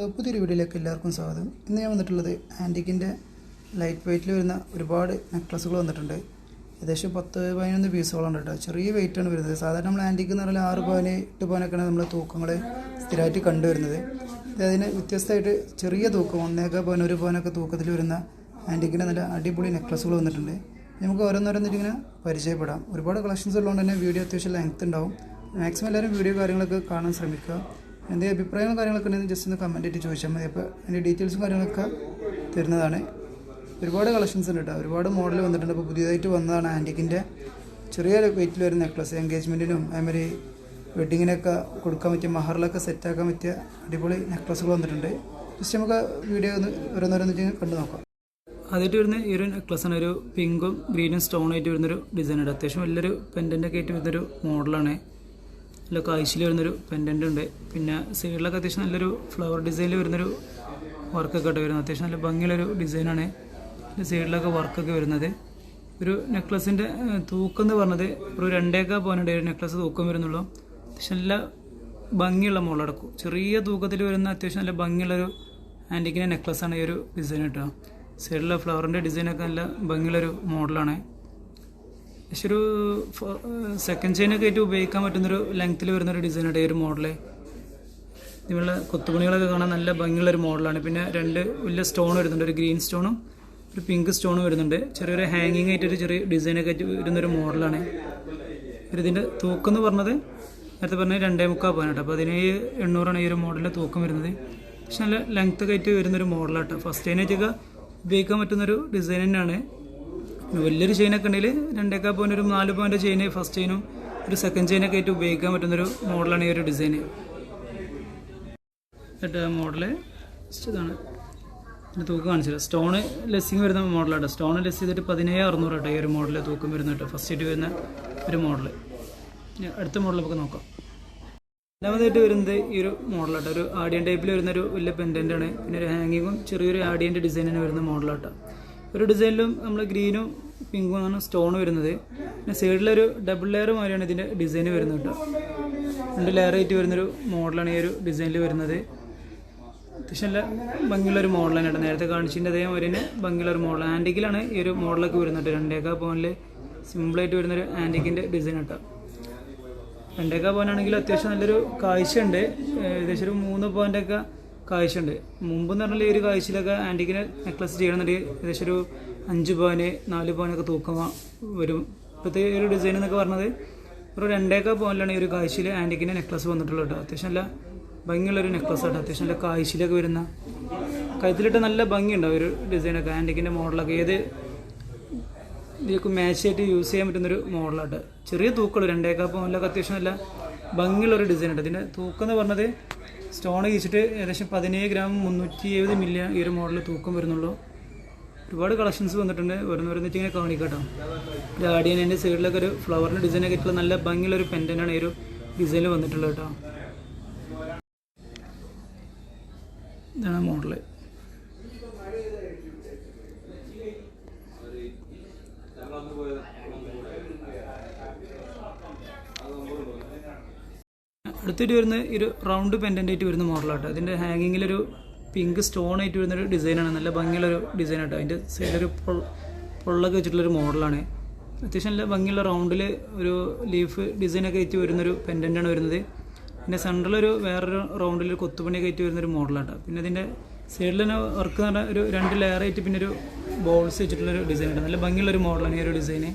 പുതിയൊരു വീഡിയോയിലേക്ക് എല്ലാവർക്കും സ്വാഗതം. ഇന്ന് ഞാൻ വന്നിട്ടുള്ളത് ആന്റിക്കിന്റെ ലൈറ്റ് വെയ്റ്റിൽ വരുന്ന ഒരുപാട് നെക്ലസുകൾ വന്നിട്ടുണ്ട്. ഏകദേശം പത്ത് പതിനൊന്ന് പീസുകളാണ് കേട്ടോ. ചെറിയ വെയിറ്റാണ് വരുന്നത്. സാധാരണ നമ്മൾ ആന്റിക്ക് എന്ന് പറഞ്ഞാൽ ആറ് പവന് എട്ട് പവനൊക്കെയാണ് നമ്മൾ തൂക്കങ്ങൾ സ്ഥിരമായിട്ട് കണ്ടുവരുന്നത്. ഇത് അതിന് വ്യത്യസ്തമായിട്ട് ചെറിയ തൂക്കം ഒന്നേക്ക പവൻ ഒരു പവനൊക്കെ തൂക്കത്തിൽ വരുന്ന ആന്റിക്കിന്റെ നല്ല അടിപൊളി നെക്ലസുകൾ വന്നിട്ടുണ്ട്. നമുക്ക് ഓരോന്നോരോന്നിട്ട് ഇങ്ങനെ പരിചയപ്പെടാം. ഒരുപാട് കളക്ഷൻസ് ഉള്ളതുകൊണ്ട് തന്നെ വീഡിയോ അത്യാവശ്യം ലെങ്ത് ഉണ്ടാവും. മാക്സിമം എല്ലാവരും വീഡിയോ കാര്യങ്ങളൊക്കെ കാണാൻ ശ്രമിക്കുക. എന്തെങ്കിലും അഭിപ്രായങ്ങളും കാര്യങ്ങളൊക്കെ ഉണ്ടെങ്കിൽ ജസ്റ്റ് ഒന്ന് കമന്റ് ആയിട്ട് ചോദിച്ചാൽ മതി. അപ്പോൾ അതിന്റെ ഡീറ്റെയിൽസും കാര്യങ്ങളൊക്കെ തരുന്നതാണ്. ഒരുപാട് കളക്ഷൻസ് ഉണ്ട് കേട്ടോ ഒരുപാട് മോഡൽ വന്നിട്ടുണ്ട്. അപ്പോൾ പുതിയതായിട്ട് വന്നതാണ് ആന്റിക്കിന്റെ ചെറിയ വെയിറ്റിൽ വരുന്ന നെക്ലസ് എൻഗേജ്മെന്റിനും അതേമാതിരി വെഡ്ഡിങ്ങിനൊക്കെ കൊടുക്കാൻ പറ്റിയ മഹറിലൊക്കെ സെറ്റാക്കാൻ പറ്റിയ അടിപൊളി നെക്ലസുകൾ വന്നിട്ടുണ്ട്. ജസ്റ്റ് നമുക്ക് വീഡിയോ ഒന്ന് ഓരോന്നോരോന്ന് കണ്ടു നോക്കാം. ആദ്യമായിട്ട് വരുന്ന ഈ ഒരു നെക്ലസ് ആണ്. ഒരു പിങ്കും ഗ്രീനും സ്റ്റോൺ ആയിട്ട് വരുന്നൊരു ഡിസൈൻ ഉണ്ട്. അത്യാവശ്യം വലിയൊരു പെൻഡന്റൊക്കെ ആയിട്ട് വരുന്നൊരു മോഡലാണ് നല്ല കാഴ്ചയിൽ വരുന്നൊരു പെൻഡന്റ് ഉണ്ട്. പിന്നെ സൈഡിലൊക്കെ അത്യാവശ്യം നല്ലൊരു ഫ്ലവർ ഡിസൈനിൽ വരുന്നൊരു വർക്കൊക്കെ ആയിട്ട് വരുന്നത്. അത്യാവശ്യം നല്ല ഭംഗിയുള്ളൊരു ഡിസൈനാണ് സൈഡിലൊക്കെ വർക്കൊക്കെ വരുന്നത്. ഒരു നെക്ലസിന്റെ തൂക്കം എന്ന് പറഞ്ഞത് ഒരു രണ്ടേക്കാ പോകാനുണ്ട് ഒരു നെക്ലസ് തൂക്കം വരുന്നുള്ളൂ. അത്യാവശ്യം നല്ല ഭംഗിയുള്ള മുകളടക്കും ചെറിയ തൂക്കത്തിൽ വരുന്ന അത്യാവശ്യം നല്ല ഭംഗിയുള്ളൊരു ആന്റിക്കിന്റെ നെക്ലസ്സാണ് ഈ ഒരു ഡിസൈൻ കേട്ടോ സൈഡിലെ ഫ്ലവറിന്റെ ഡിസൈനൊക്കെ നല്ല ഭംഗിയുള്ളൊരു മോഡലാണ് ഒരു സെക്കൻഡ് ചെയിനൊക്കെ ആയിട്ട് ഉപയോഗിക്കാൻ പറ്റുന്നൊരു ലെങ്ത്തിൽ വരുന്ന ഒരു ഡിസൈനാണ് ഈ ഒരു മോഡൽ ഇതിനുള്ള കൊത്തുപണികളൊക്കെ കാണാൻ നല്ല ഭംഗിയുള്ള ഒരു മോഡലാണ് പിന്നെ രണ്ട് വലിയ സ്റ്റോൺ വരുന്നുണ്ട് ഒരു ഗ്രീൻ സ്റ്റോണും ഒരു പിങ്ക് സ്റ്റോണും വരുന്നുണ്ട്. ചെറിയൊരു ഹാങ്ങിങ് ആയിട്ട് ഒരു ചെറിയ ഡിസൈനൊക്കെ ആയിട്ട് വരുന്നൊരു മോഡലാണ് ഇതിന്റെ തൂക്കം എന്ന് പറഞ്ഞത് നേരത്തെ പറഞ്ഞ രണ്ടേ മുക്കാൽ പോകാനാട്ടോ അപ്പോൾ അതിനേഴ് എണ്ണൂറാണ് ഈ ഒരു മോഡലിന്റെ തൂക്കം വരുന്നത്. പക്ഷെ നല്ല ലെങ്ത് ഒക്കെ ആയിട്ട് വരുന്നൊരു മോഡലാട്ടോ ഫസ്റ്റ് ടൈനായിട്ടൊക്കെ ഉപയോഗിക്കാൻ പറ്റുന്നൊരു ഡിസൈൻ തന്നെയാണ്. വലിയൊരു ചെയിനൊക്കെ ഉണ്ടെങ്കിൽ രണ്ടേക്കാ പോയിന്റ് ഒരു നാല് പോയിന്റ് ചെയിൻ ഫസ്റ്റ് ചെയിനും ഒരു സെക്കൻഡ് ചെയിനൊക്കെ ആയിട്ട് ഉപയോഗിക്കാൻ പറ്റുന്നൊരു മോഡലാണ് ഈ ഒരു ഡിസൈന് എന്നിട്ട് ആ മോഡൽ ഇതാണ്. ഇതിന്റെ തൂക്കം കാണിച്ചില്ല സ്റ്റോണ് ലെസ്സിങ് വരുന്ന മോഡലാട്ടോ സ്റ്റോൺ ലെസ് ചെയ്തിട്ട് പതിനേഴ് അറുന്നൂറ് കേട്ടോ ഈ ഒരു മോഡൽ തൂക്കം വരുന്ന കേട്ടോ. ഫസ്റ്റ് ആയിട്ട് വരുന്ന ഒരു മോഡൽ അടുത്ത മോഡൽ നമുക്ക് നോക്കാം. രണ്ടാമതായിട്ട് വരുന്നത് ഈ ഒരു മോഡലാട്ടോ ഒരു ആഡിയൻ ടൈപ്പിൽ വരുന്ന ഒരു വലിയ പെൻഡന്റ് ആണ്. പിന്നെ ഒരു ഹാങ്ങിങ്ങും ചെറിയൊരു ആഡിയന്റെ ഡിസൈനിന് വരുന്ന മോഡലാട്ടോ ഒരു ഡിസൈനിലും നമ്മൾ ഗ്രീനും പിങ്കും ആണ് സ്റ്റോൺ വരുന്നത്. പിന്നെ സൈഡിലൊരു ഡബിൾ ലെയർ മാതിരിയാണ് ഇതിന്റെ ഡിസൈൻ വരുന്നത് കേട്ടോ. രണ്ട് ലെയർ ആയിട്ട് വരുന്നൊരു മോഡലാണ് ഈ ഒരു ഡിസൈനിൽ വരുന്നത്. അത്യാവശ്യം നല്ല ഭംഗിയുള്ളൊരു മോഡലാണ് കേട്ടോ. നേരത്തെ കാണിച്ചതിന്റെ അതേമാതിരി തന്നെ ഭംഗിയുള്ളൊരു മോഡൽ. ആന്റിക്കിലാണ് ഈ ഒരു മോഡലൊക്കെ വരുന്നത് രണ്ടേക്കാ പോയിന്റിൽ സിമ്പിളായിട്ട് വരുന്നൊരു ആന്റിക്കിന്റെ ഡിസൈൻ കേട്ടോ. രണ്ടേക്കാ പോകാനാണെങ്കിൽ അത്യാവശ്യം നല്ലൊരു കാഴ്ചയുണ്ട്. ഏകദേശം ഒരു മൂന്ന് പോയിന്റൊക്കെ കാഴ്ചയുണ്ട്. മുമ്പ് എന്ന് പറഞ്ഞാൽ ഈ ഒരു കാഴ്ചയിലൊക്കെ ആന്റിക്കിനെ നെക്ലസ് ചെയ്യണമെന്നുണ്ടെങ്കിൽ ഏകദേശം ഒരു അഞ്ച് പവന് നാല് പവനൊക്കെ തൂക്കം വരും. ഇപ്പോഴത്തെ ഒരു ഡിസൈൻ എന്നൊക്കെ പറഞ്ഞത് ഒരു രണ്ടേക്കാ പവനിലാണ് ഈ ഒരു കാഴ്ചയിൽ ആന്റിക്കിന്റെ നെക്ലസ് വന്നിട്ടുള്ളത് കേട്ടോ അത്യാവശ്യം നല്ല ഭംഗിയുള്ളൊരു നെക്ലസ് ആട്ടോ. അത്യാവശ്യം നല്ല കാഴ്ചയിലൊക്കെ വരുന്ന കഴുത്തിലിട്ട് നല്ല ഭംഗിയുണ്ടാവും ഒരു ഡിസൈനൊക്കെ ആന്റിക്കിന്റെ മോഡലൊക്കെ ഏത് ഇതിലേക്ക് മാച്ച് ആയിട്ട് യൂസ് ചെയ്യാൻ പറ്റുന്നൊരു മോഡലായിട്ട് ചെറിയ തൂക്കമുള്ളൂ. രണ്ടേക്കാ പവനിലൊക്കെ അത്യാവശ്യം നല്ല ഭംഗിയുള്ളൊരു ഡിസൈൻ ഉണ്ട് ഇതിന്റെ തൂക്കം എന്ന് പറഞ്ഞത് സ്റ്റോൺ കഴിച്ചിട്ട് ഏകദേശം പതിനേഴ് ഗ്രാം മുന്നൂറ്റി എഴുപത് മില്ലിയ ഈ ഒരു മോഡൽ തൂക്കം വരുന്നുള്ളൂ. ഒരുപാട് കളക്ഷൻസ് വന്നിട്ടുണ്ട്. വരുന്ന വരുന്നിട്ട് ഇങ്ങനെ കാണിക്കട്ടോ. ഗാർഡിയൻ എന്റെ സൈഡിലൊക്കെ ഒരു ഫ്ലവറിന്റെ ഡിസൈനൊക്കെ ഇട്ടുള്ള നല്ല ഭംഗിയുള്ള ഒരു പെൻഡന്റാണ് ഈ ഒരു ഡിസൈനിൽ വന്നിട്ടുള്ളത് കേട്ടോ. ഇതാണ് മോഡൽ. അടുത്തിട്ട് വരുന്ന ഒരു റൗണ്ട് പെൻഡന്റ് ആയിട്ട് വരുന്ന മോഡലാട്ടോ അതിന്റെ ഹാങ്ങിങ്ങിലൊരു പിങ്ക് സ്റ്റോൺ ആയിട്ട് വരുന്നൊരു ഡിസൈനാണ് നല്ല ഭംഗിയുള്ളൊരു ഡിസൈൻ ആട്ടോ. അതിന്റെ സൈഡിലൊരു പൊള്ളൊക്കെ വെച്ചിട്ടുള്ളൊരു മോഡലാണ് അത്യാവശ്യം നല്ല ഭംഗിയുള്ള റൗണ്ടിൽ ഒരു ലീഫ് ഡിസൈനൊക്കെ ആയിട്ട് വരുന്നൊരു പെൻഡന്റാണ് വരുന്നത്. പിന്നെ സെൻട്രലൊരു വേറൊരു റൗണ്ടിൽ കൊത്തുപണിയൊക്കെ ആയിട്ട് വരുന്നൊരു മോഡലാട്ടോ പിന്നെ അതിന്റെ സൈഡിൽ തന്നെ വർക്ക് എന്ന് പറഞ്ഞാൽ ഒരു രണ്ട് ലെയർ ആയിട്ട് പിന്നെ ഒരു ബോൾസ് വെച്ചിട്ടുള്ളൊരു ഡിസൈൻ ഉണ്ട് നല്ല ഭംഗിയുള്ളൊരു മോഡലാണ് ഈ ഒരു ഡിസൈന്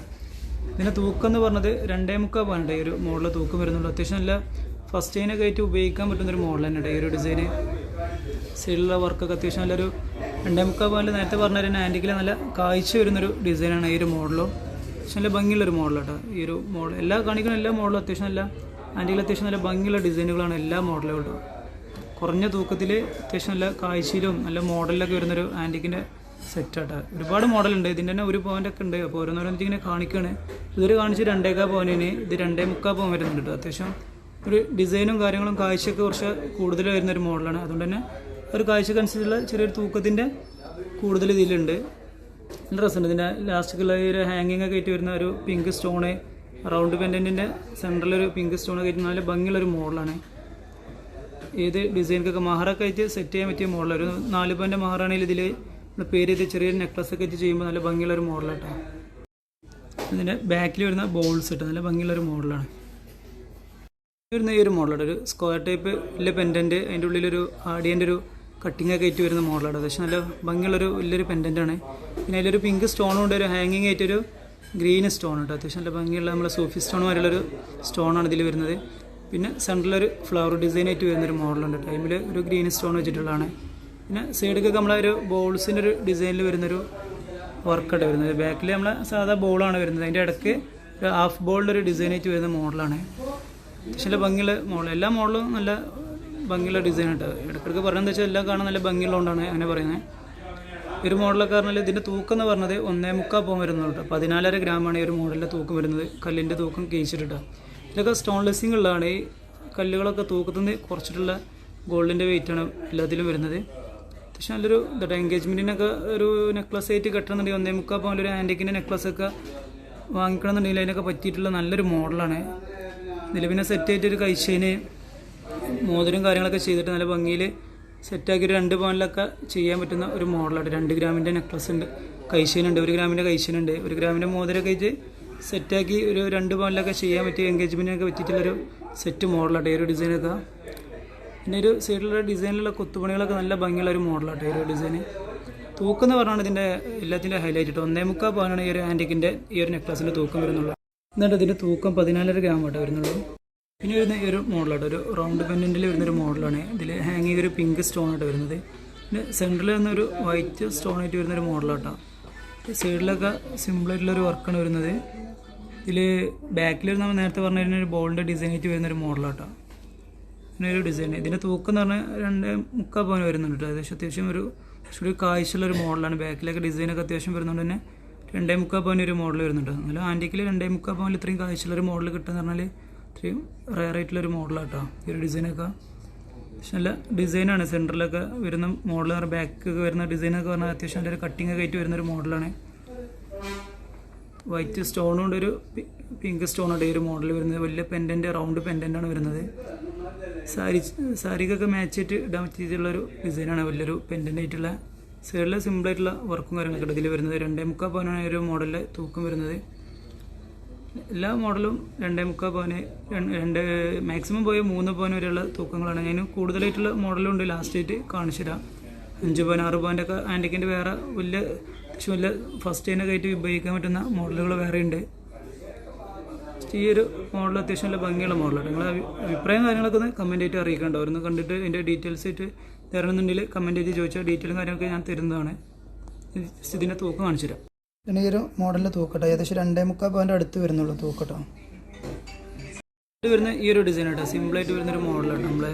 ഇതിന്റെ തൂക്കം എന്ന് പറഞ്ഞത് രണ്ടേ മുക്കാൽ പോകണ്ട ഈ ഒരു മോഡൽ തൂക്കം വരുന്നുള്ളൂ. അത്യാവശ്യം നല്ല ഫസ്റ്റ് ചെയിനൊക്കെ ആയിട്ട് ഉപയോഗിക്കാൻ പറ്റുന്നൊരു മോഡൽ തന്നെ ഈ ഒരു ഡിസൈന് സൈഡിലുള്ള വർക്കൊക്കെ അത്യാവശ്യം നല്ലൊരു രണ്ടേ മുക്കാൽ പോലെ നേരത്തെ പറഞ്ഞ ഒരു ആന്റിക്കിൽ നല്ല കാഴ്ച വരുന്നൊരു ഡിസൈനാണ് ഈ ഒരു മോഡലും പക്ഷെ നല്ല ഭംഗിയുള്ളൊരു മോഡൽ കേട്ടോ ഈ ഒരു മോഡൽ എല്ലാ കാണിക്കുന്ന എല്ലാ മോഡലും അത്യാവശ്യം നല്ല ആന്റിക്കിൽ അത്യാവശ്യം നല്ല ഭംഗിയുള്ള ഡിസൈനുകളാണ് എല്ലാ മോഡലും കേട്ടോ കുറഞ്ഞ തൂക്കത്തിൽ അത്യാവശ്യം നല്ല കാഴ്ചയിലും നല്ല മോഡലിലൊക്കെ വരുന്നൊരു ആന്റിക്കിന്റെ സെറ്റാട്ടോ ഒരുപാട് മോഡലുണ്ട് ഇതിന്റെ തന്നെ ഒരു പോയിന്റൊക്കെ ഉണ്ട്. അപ്പോൾ ഓരോന്നോരോന്നിട്ട് ഇങ്ങനെ കാണിക്കുകയാണ് ഇതൊരു കാണിച്ച് രണ്ടേക്കാ പോയിന്റിന് ഇത് രണ്ടേ മുക്കാൽ പോകാൻ വരുന്നുണ്ട് അത്യാവശ്യം ഒരു ഡിസൈനും കാര്യങ്ങളും കാഴ്ചയ്ക്ക് കുറച്ച് കൂടുതൽ വരുന്ന ഒരു മോഡലാണ്. അതുകൊണ്ട് തന്നെ ഒരു കാഴ്ചക്കനുസരിച്ചുള്ള ചെറിയൊരു തൂക്കത്തിന്റെ കൂടുതൽ ഇതിലുണ്ട്. നല്ല ഉണ്ട് ഇതിന്റെ ലാസ്റ്റിലുള്ള ഒരു ഹാങ്ങിങ് ഒക്കെ ആയിട്ട് വരുന്ന ഒരു പിങ്ക് സ്റ്റോണ് റൗണ്ട് പെൻഡന്റിന്റെ സെന്ററിലൊരു പിങ്ക് സ്റ്റോണൊക്കെ ആയിട്ട് നല്ല ഭംഗിയുള്ളൊരു മോഡലാണ്. ഏത് ഡിസൈനൊക്കെ മഹറൊക്കെ ആയിട്ട് സെറ്റ് ചെയ്യാൻ പറ്റിയ മോഡലാണ്. ഒരു നാല് പവന്റെ മഹറാണെങ്കിൽ ഇതിൽ നമ്മൾ പേര് ചെയ്ത് ചെറിയൊരു നെക്ലസ് ഒക്കെ ആയിട്ട് ചെയ്യുമ്പോൾ നല്ല ഭംഗിയുള്ളൊരു മോഡലാട്ടോ. ഇതിന്റെ ബാക്കിൽ വരുന്ന ബോൾസ് ഇട്ട് നല്ല ഭംഗിയുള്ളൊരു മോഡലാണ്. വരുന്ന ഈ ഒരു മോഡലാണ് ഒരു സ്ക്വയർ ടൈപ്പ് വലിയ പെൻഡന്റ് അതിന്റെ ഉള്ളിലൊരു ആടിയന്റെ ഒരു കട്ടിങ് ഒക്കെ ആയിട്ട് വരുന്ന മോഡലാണ് അത്യാവശ്യം നല്ല ഭംഗിയുള്ളൊരു വലിയൊരു പെൻഡന്റാണ് പിന്നെ അതിലൊരു പിങ്ക് സ്റ്റോണും ഉണ്ട് ഒരു ഹാങ്ങിങ് ആയിട്ടൊരു ഗ്രീൻ സ്റ്റോൺ ഉണ്ട് അത്യാവശ്യം നല്ല ഭംഗിയുള്ള നമ്മളെ സൂഫി സ്റ്റോൺ വരെയുള്ളൊരു സ്റ്റോണാണ് ഇതിൽ വരുന്നത്. പിന്നെ സെന്ററിലൊരു ഫ്ലവർ ഡിസൈൻ ആയിട്ട് വരുന്നൊരു മോഡലുണ്ട് ടൈമിൽ ഒരു ഗ്രീൻ സ്റ്റോൺ വെച്ചിട്ടുള്ളതാണ്. പിന്നെ സൈഡിലൊക്കെ നമ്മളെ ഒരു ബോൾസിന്റെ ഒരു ഡിസൈനിൽ വരുന്നൊരു വർക്കായിട്ട് വരുന്നത്. ബാക്കിൽ നമ്മളെ സാധാ ബോളാണ് വരുന്നത്. അതിന്റെ ഇടയ്ക്ക് ഒരു ഹാഫ് ബോളിന്റെ ഒരു ഡിസൈൻ ആയിട്ട് വരുന്ന മോഡലാണ് പക്ഷേ ഭംഗിയുള്ള മോഡൽ. എല്ലാ മോഡലും നല്ല ഭംഗിയുള്ള ഡിസൈൻ ഉണ്ട് ഇടയ്ക്കിടയ്ക്ക് പറയുന്നത് വെച്ചാൽ എല്ലാം കാണാൻ നല്ല ഭംഗിയുള്ളതുകൊണ്ടാണ് അങ്ങനെ പറയുന്നത് ഒരു മോഡലൊക്കെ പറഞ്ഞാൽ ഇതിന്റെ തൂക്കം എന്ന് പറഞ്ഞത് ഒന്നേ മുക്കാൽ പോകാൻ വരുന്നുണ്ട് പതിനാലര ഗ്രാമാണ് ഈ ഒരു മോഡലിന്റെ തൂക്കം വരുന്നത്. കല്ലിന്റെ തൂക്കം കേസിട്ടിട്ട് ഇതൊക്കെ സ്റ്റോൺ ലെസ്സിങ് ഉള്ളതാണ് ഈ കല്ലുകളൊക്കെ തൂക്കത്തിൽ കുറച്ചിട്ടുള്ള ഗോൾഡിന്റെ വെയിറ്റാണ് എല്ലാത്തിലും വരുന്നത്. അത്യാവശ്യം നല്ലൊരു ഇതാ എൻഗേജ്മെന്റിനൊക്കെ ഒരു നെക്ലസ് ആയിട്ട് കെട്ടണമെന്നുണ്ടെങ്കിൽ ഒന്നേ മുക്കാൽ പോകാൻ ഒരു ആന്റിക്കിന്റെ നെക്ലസ് ഒക്കെ വാങ്ങിക്കണമെന്നുണ്ടെങ്കിൽ അതിനൊക്കെ പറ്റിയിട്ടുള്ള നല്ലൊരു മോഡലാണ്. ഇതിൽ സെറ്റായിട്ട് സെറ്റ് ആയിട്ട് ഒരു കഴിച്ചതിന് മോതിരം കാര്യങ്ങളൊക്കെ ചെയ്തിട്ട് നല്ല ഭംഗിയിൽ സെറ്റാക്കി ഒരു രണ്ട് പവനിലൊക്കെ ചെയ്യാൻ പറ്റുന്ന ഒരു മോഡലാണ് രണ്ട് ഗ്രാമിന്റെ നെക്ലസ് ഉണ്ട്. കൈശേനുണ്ട് ഒരു ഗ്രാമിന്റെ കൈശേനുണ്ട് ഒരു ഗ്രാമിന്റെ മോതിരമൊക്കെ വെച്ച് സെറ്റാക്കി ഒരു രണ്ട് പവനിലൊക്കെ ചെയ്യാൻ പറ്റിയ എൻഗേജ്മെന്റിനൊക്കെ പറ്റിയിട്ടുള്ളൊരു സെറ്റ് മോഡലാട്ടെ ഈ ഒരു ഡിസൈനൊക്കെ പിന്നെ ഒരു സൈഡിലുള്ള ഡിസൈനിലുള്ള കൊത്തുപണികളൊക്കെ നല്ല ഭംഗിയുള്ള ഒരു മോഡലാട്ടെ ഈ ഒരു ഡിസൈൻ തൂക്കം എന്ന് പറഞ്ഞാണ് ഇതിന്റെ എല്ലാത്തിന്റെ ഹൈലൈറ്റ് ഇട്ട് ഒന്നേ മുക്കാൽ പവനാണ് ഈ ഒരു ആന്റിക്കിന്റെ ഈ ഒരു നെക്ലസിന്റെ തൂക്കം വരുന്നുള്ളത്. എന്നിട്ട് ഇതിന്റെ തൂക്കം പതിനാലര ഗ്രാം ആട്ടോ വരുന്നുള്ളൂ. പിന്നെ വരുന്ന ഈ ഒരു മോഡലാട്ടോ ഒരു റൗണ്ട് പെൻഡന്റിൽ വരുന്നൊരു മോഡലാണ് ഇതിൽ ഹാങ് ചെയ്തൊരു പിങ്ക് സ്റ്റോൺ ആയിട്ട് വരുന്നത്. പിന്നെ സെന്ററിൽ വരുന്നൊരു വൈറ്റ് സ്റ്റോൺ ആയിട്ട് വരുന്നൊരു മോഡലാട്ടോ സൈഡിലൊക്കെ സിമ്പിളായിട്ടുള്ളൊരു വർക്കാണ് വരുന്നത്. ഇതിൽ ബാക്കിൽ നമ്മൾ നേരത്തെ പറഞ്ഞ ഒരു ബോളിന്റെ ഡിസൈൻ ആയിട്ട് വരുന്നൊരു മോഡലാട്ടോ പിന്നെ ഒരു ഡിസൈൻ ഇതിന്റെ തൂക്കം എന്ന് പറഞ്ഞാൽ രണ്ട് മുക്കാൽ പവൻ വരുന്നുണ്ട് കേട്ടോ അത്യാവശ്യം ഒരു കുറച്ചുകൂടി കാഴ്ചയുള്ള ഒരു മോഡലാണ് ബാക്കിലൊക്കെ ഡിസൈനൊക്കെ അത്യാവശ്യം വരുന്നുണ്ട് തന്നെ. രണ്ടേ മുക്കാൽ പവൻ ഒരു മോഡൽ വരുന്നുണ്ട്. എന്നാലും ആന്റിക്കിൽ രണ്ടേ മുക്കാൽ പവനിൽ ഇത്രയും കാഴ്ചയുള്ള ഒരു മോഡൽ കിട്ടുക പറഞ്ഞാൽ ഇത്രയും റയർ ആയിട്ടുള്ളൊരു മോഡലാട്ടോ ഈ ഒരു ഡിസൈനൊക്കെ പക്ഷെ നല്ല ഡിസൈനാണ് സെന്ററിലൊക്കെ വരുന്ന മോഡൽ പറഞ്ഞാൽ ബാക്ക് വരുന്ന ഡിസൈനൊക്കെ പറഞ്ഞാൽ അത്യാവശ്യം നല്ലൊരു കട്ടിങ് ഒക്കെ ആയിട്ട് വരുന്നൊരു മോഡലാണ് വൈറ്റ് സ്റ്റോൺ കൊണ്ട് ഒരു പിങ്ക് സ്റ്റോൺ ഉണ്ട് ഈ ഒരു മോഡൽ വരുന്നത്. വലിയ പെൻഡന്റ് റൗണ്ട് പെൻഡന്റ് ആണ് വരുന്നത്. സാരി സാരിക്കൊക്കെ മാച്ച് ചെയ്തിട്ട് ഇടാൻ പറ്റിയിട്ടുള്ളൊരു ഡിസൈനാണ് വലിയൊരു പെൻഡന്റ് ആയിട്ടുള്ള സൈഡിൽ സിമ്പിളായിട്ടുള്ള വർക്കും കാര്യങ്ങളൊക്കെ ഇതിൽ വരുന്നത് രണ്ടേ മുക്കാൽ പവനാണ് ഒരു മോഡലിൽ തൂക്കം വരുന്നത്. എല്ലാ മോഡലും രണ്ടേ മുക്കാൽ പവന് രണ്ട് മാക്സിമം പോയ മൂന്ന് പവൻ വരെയുള്ള തൂക്കങ്ങളാണ്. ഞാൻ കൂടുതലായിട്ടുള്ള മോഡലും ഉണ്ട്. ലാസ്റ്റ് ആയിട്ട് കാണിച്ചു തരാം. അഞ്ച് പവൻ ആറ് പവന്റെ ഒക്കെ ആന്റിക്കിന്റെ വേറെ വലിയ അത്യാവശ്യം വലിയ ഫസ്റ്റ് ടൈനൊക്കെ ആയിട്ട് ഉപയോഗിക്കാൻ പറ്റുന്ന മോഡലുകൾ വേറെ ഉണ്ട്. ഈ ഒരു മോഡൽ അത്യാവശ്യം നല്ല ഭംഗിയുള്ള മോഡലാണ് നിങ്ങളെ അഭി- അഭിപ്രായം കാര്യങ്ങളൊക്കെ ഒന്ന് കമന്റ് ആയിട്ട് അറിയിക്കണ്ടോ. കണ്ടിട്ട് അതിന്റെ ഡീറ്റെയിൽസ് ആയിട്ട് തരണമെന്നുണ്ടെങ്കിൽ കമന്റ് ചെയ്ത് ചോദിച്ചാൽ ഡീറ്റെയിലും കാര്യങ്ങളൊക്കെ ഞാൻ തരുന്നതാണ്. ഇതിന്റെ തൂക്കം കാണിച്ചു തരാം. ഇനി ഈ ഒരു മോഡലിന്റെ തൂക്കട്ടോ. ഏകദേശം രണ്ടേ മുക്കാൽ പവന്റെ അടുത്ത് വരുന്നുള്ളൂ തൂക്കട്ടോ. വരുന്ന ഈ ഒരു ഡിസൈൻ കേട്ടോ സിമ്പിളായിട്ട് വരുന്ന ഒരു മോഡലാണ് നമ്മളെ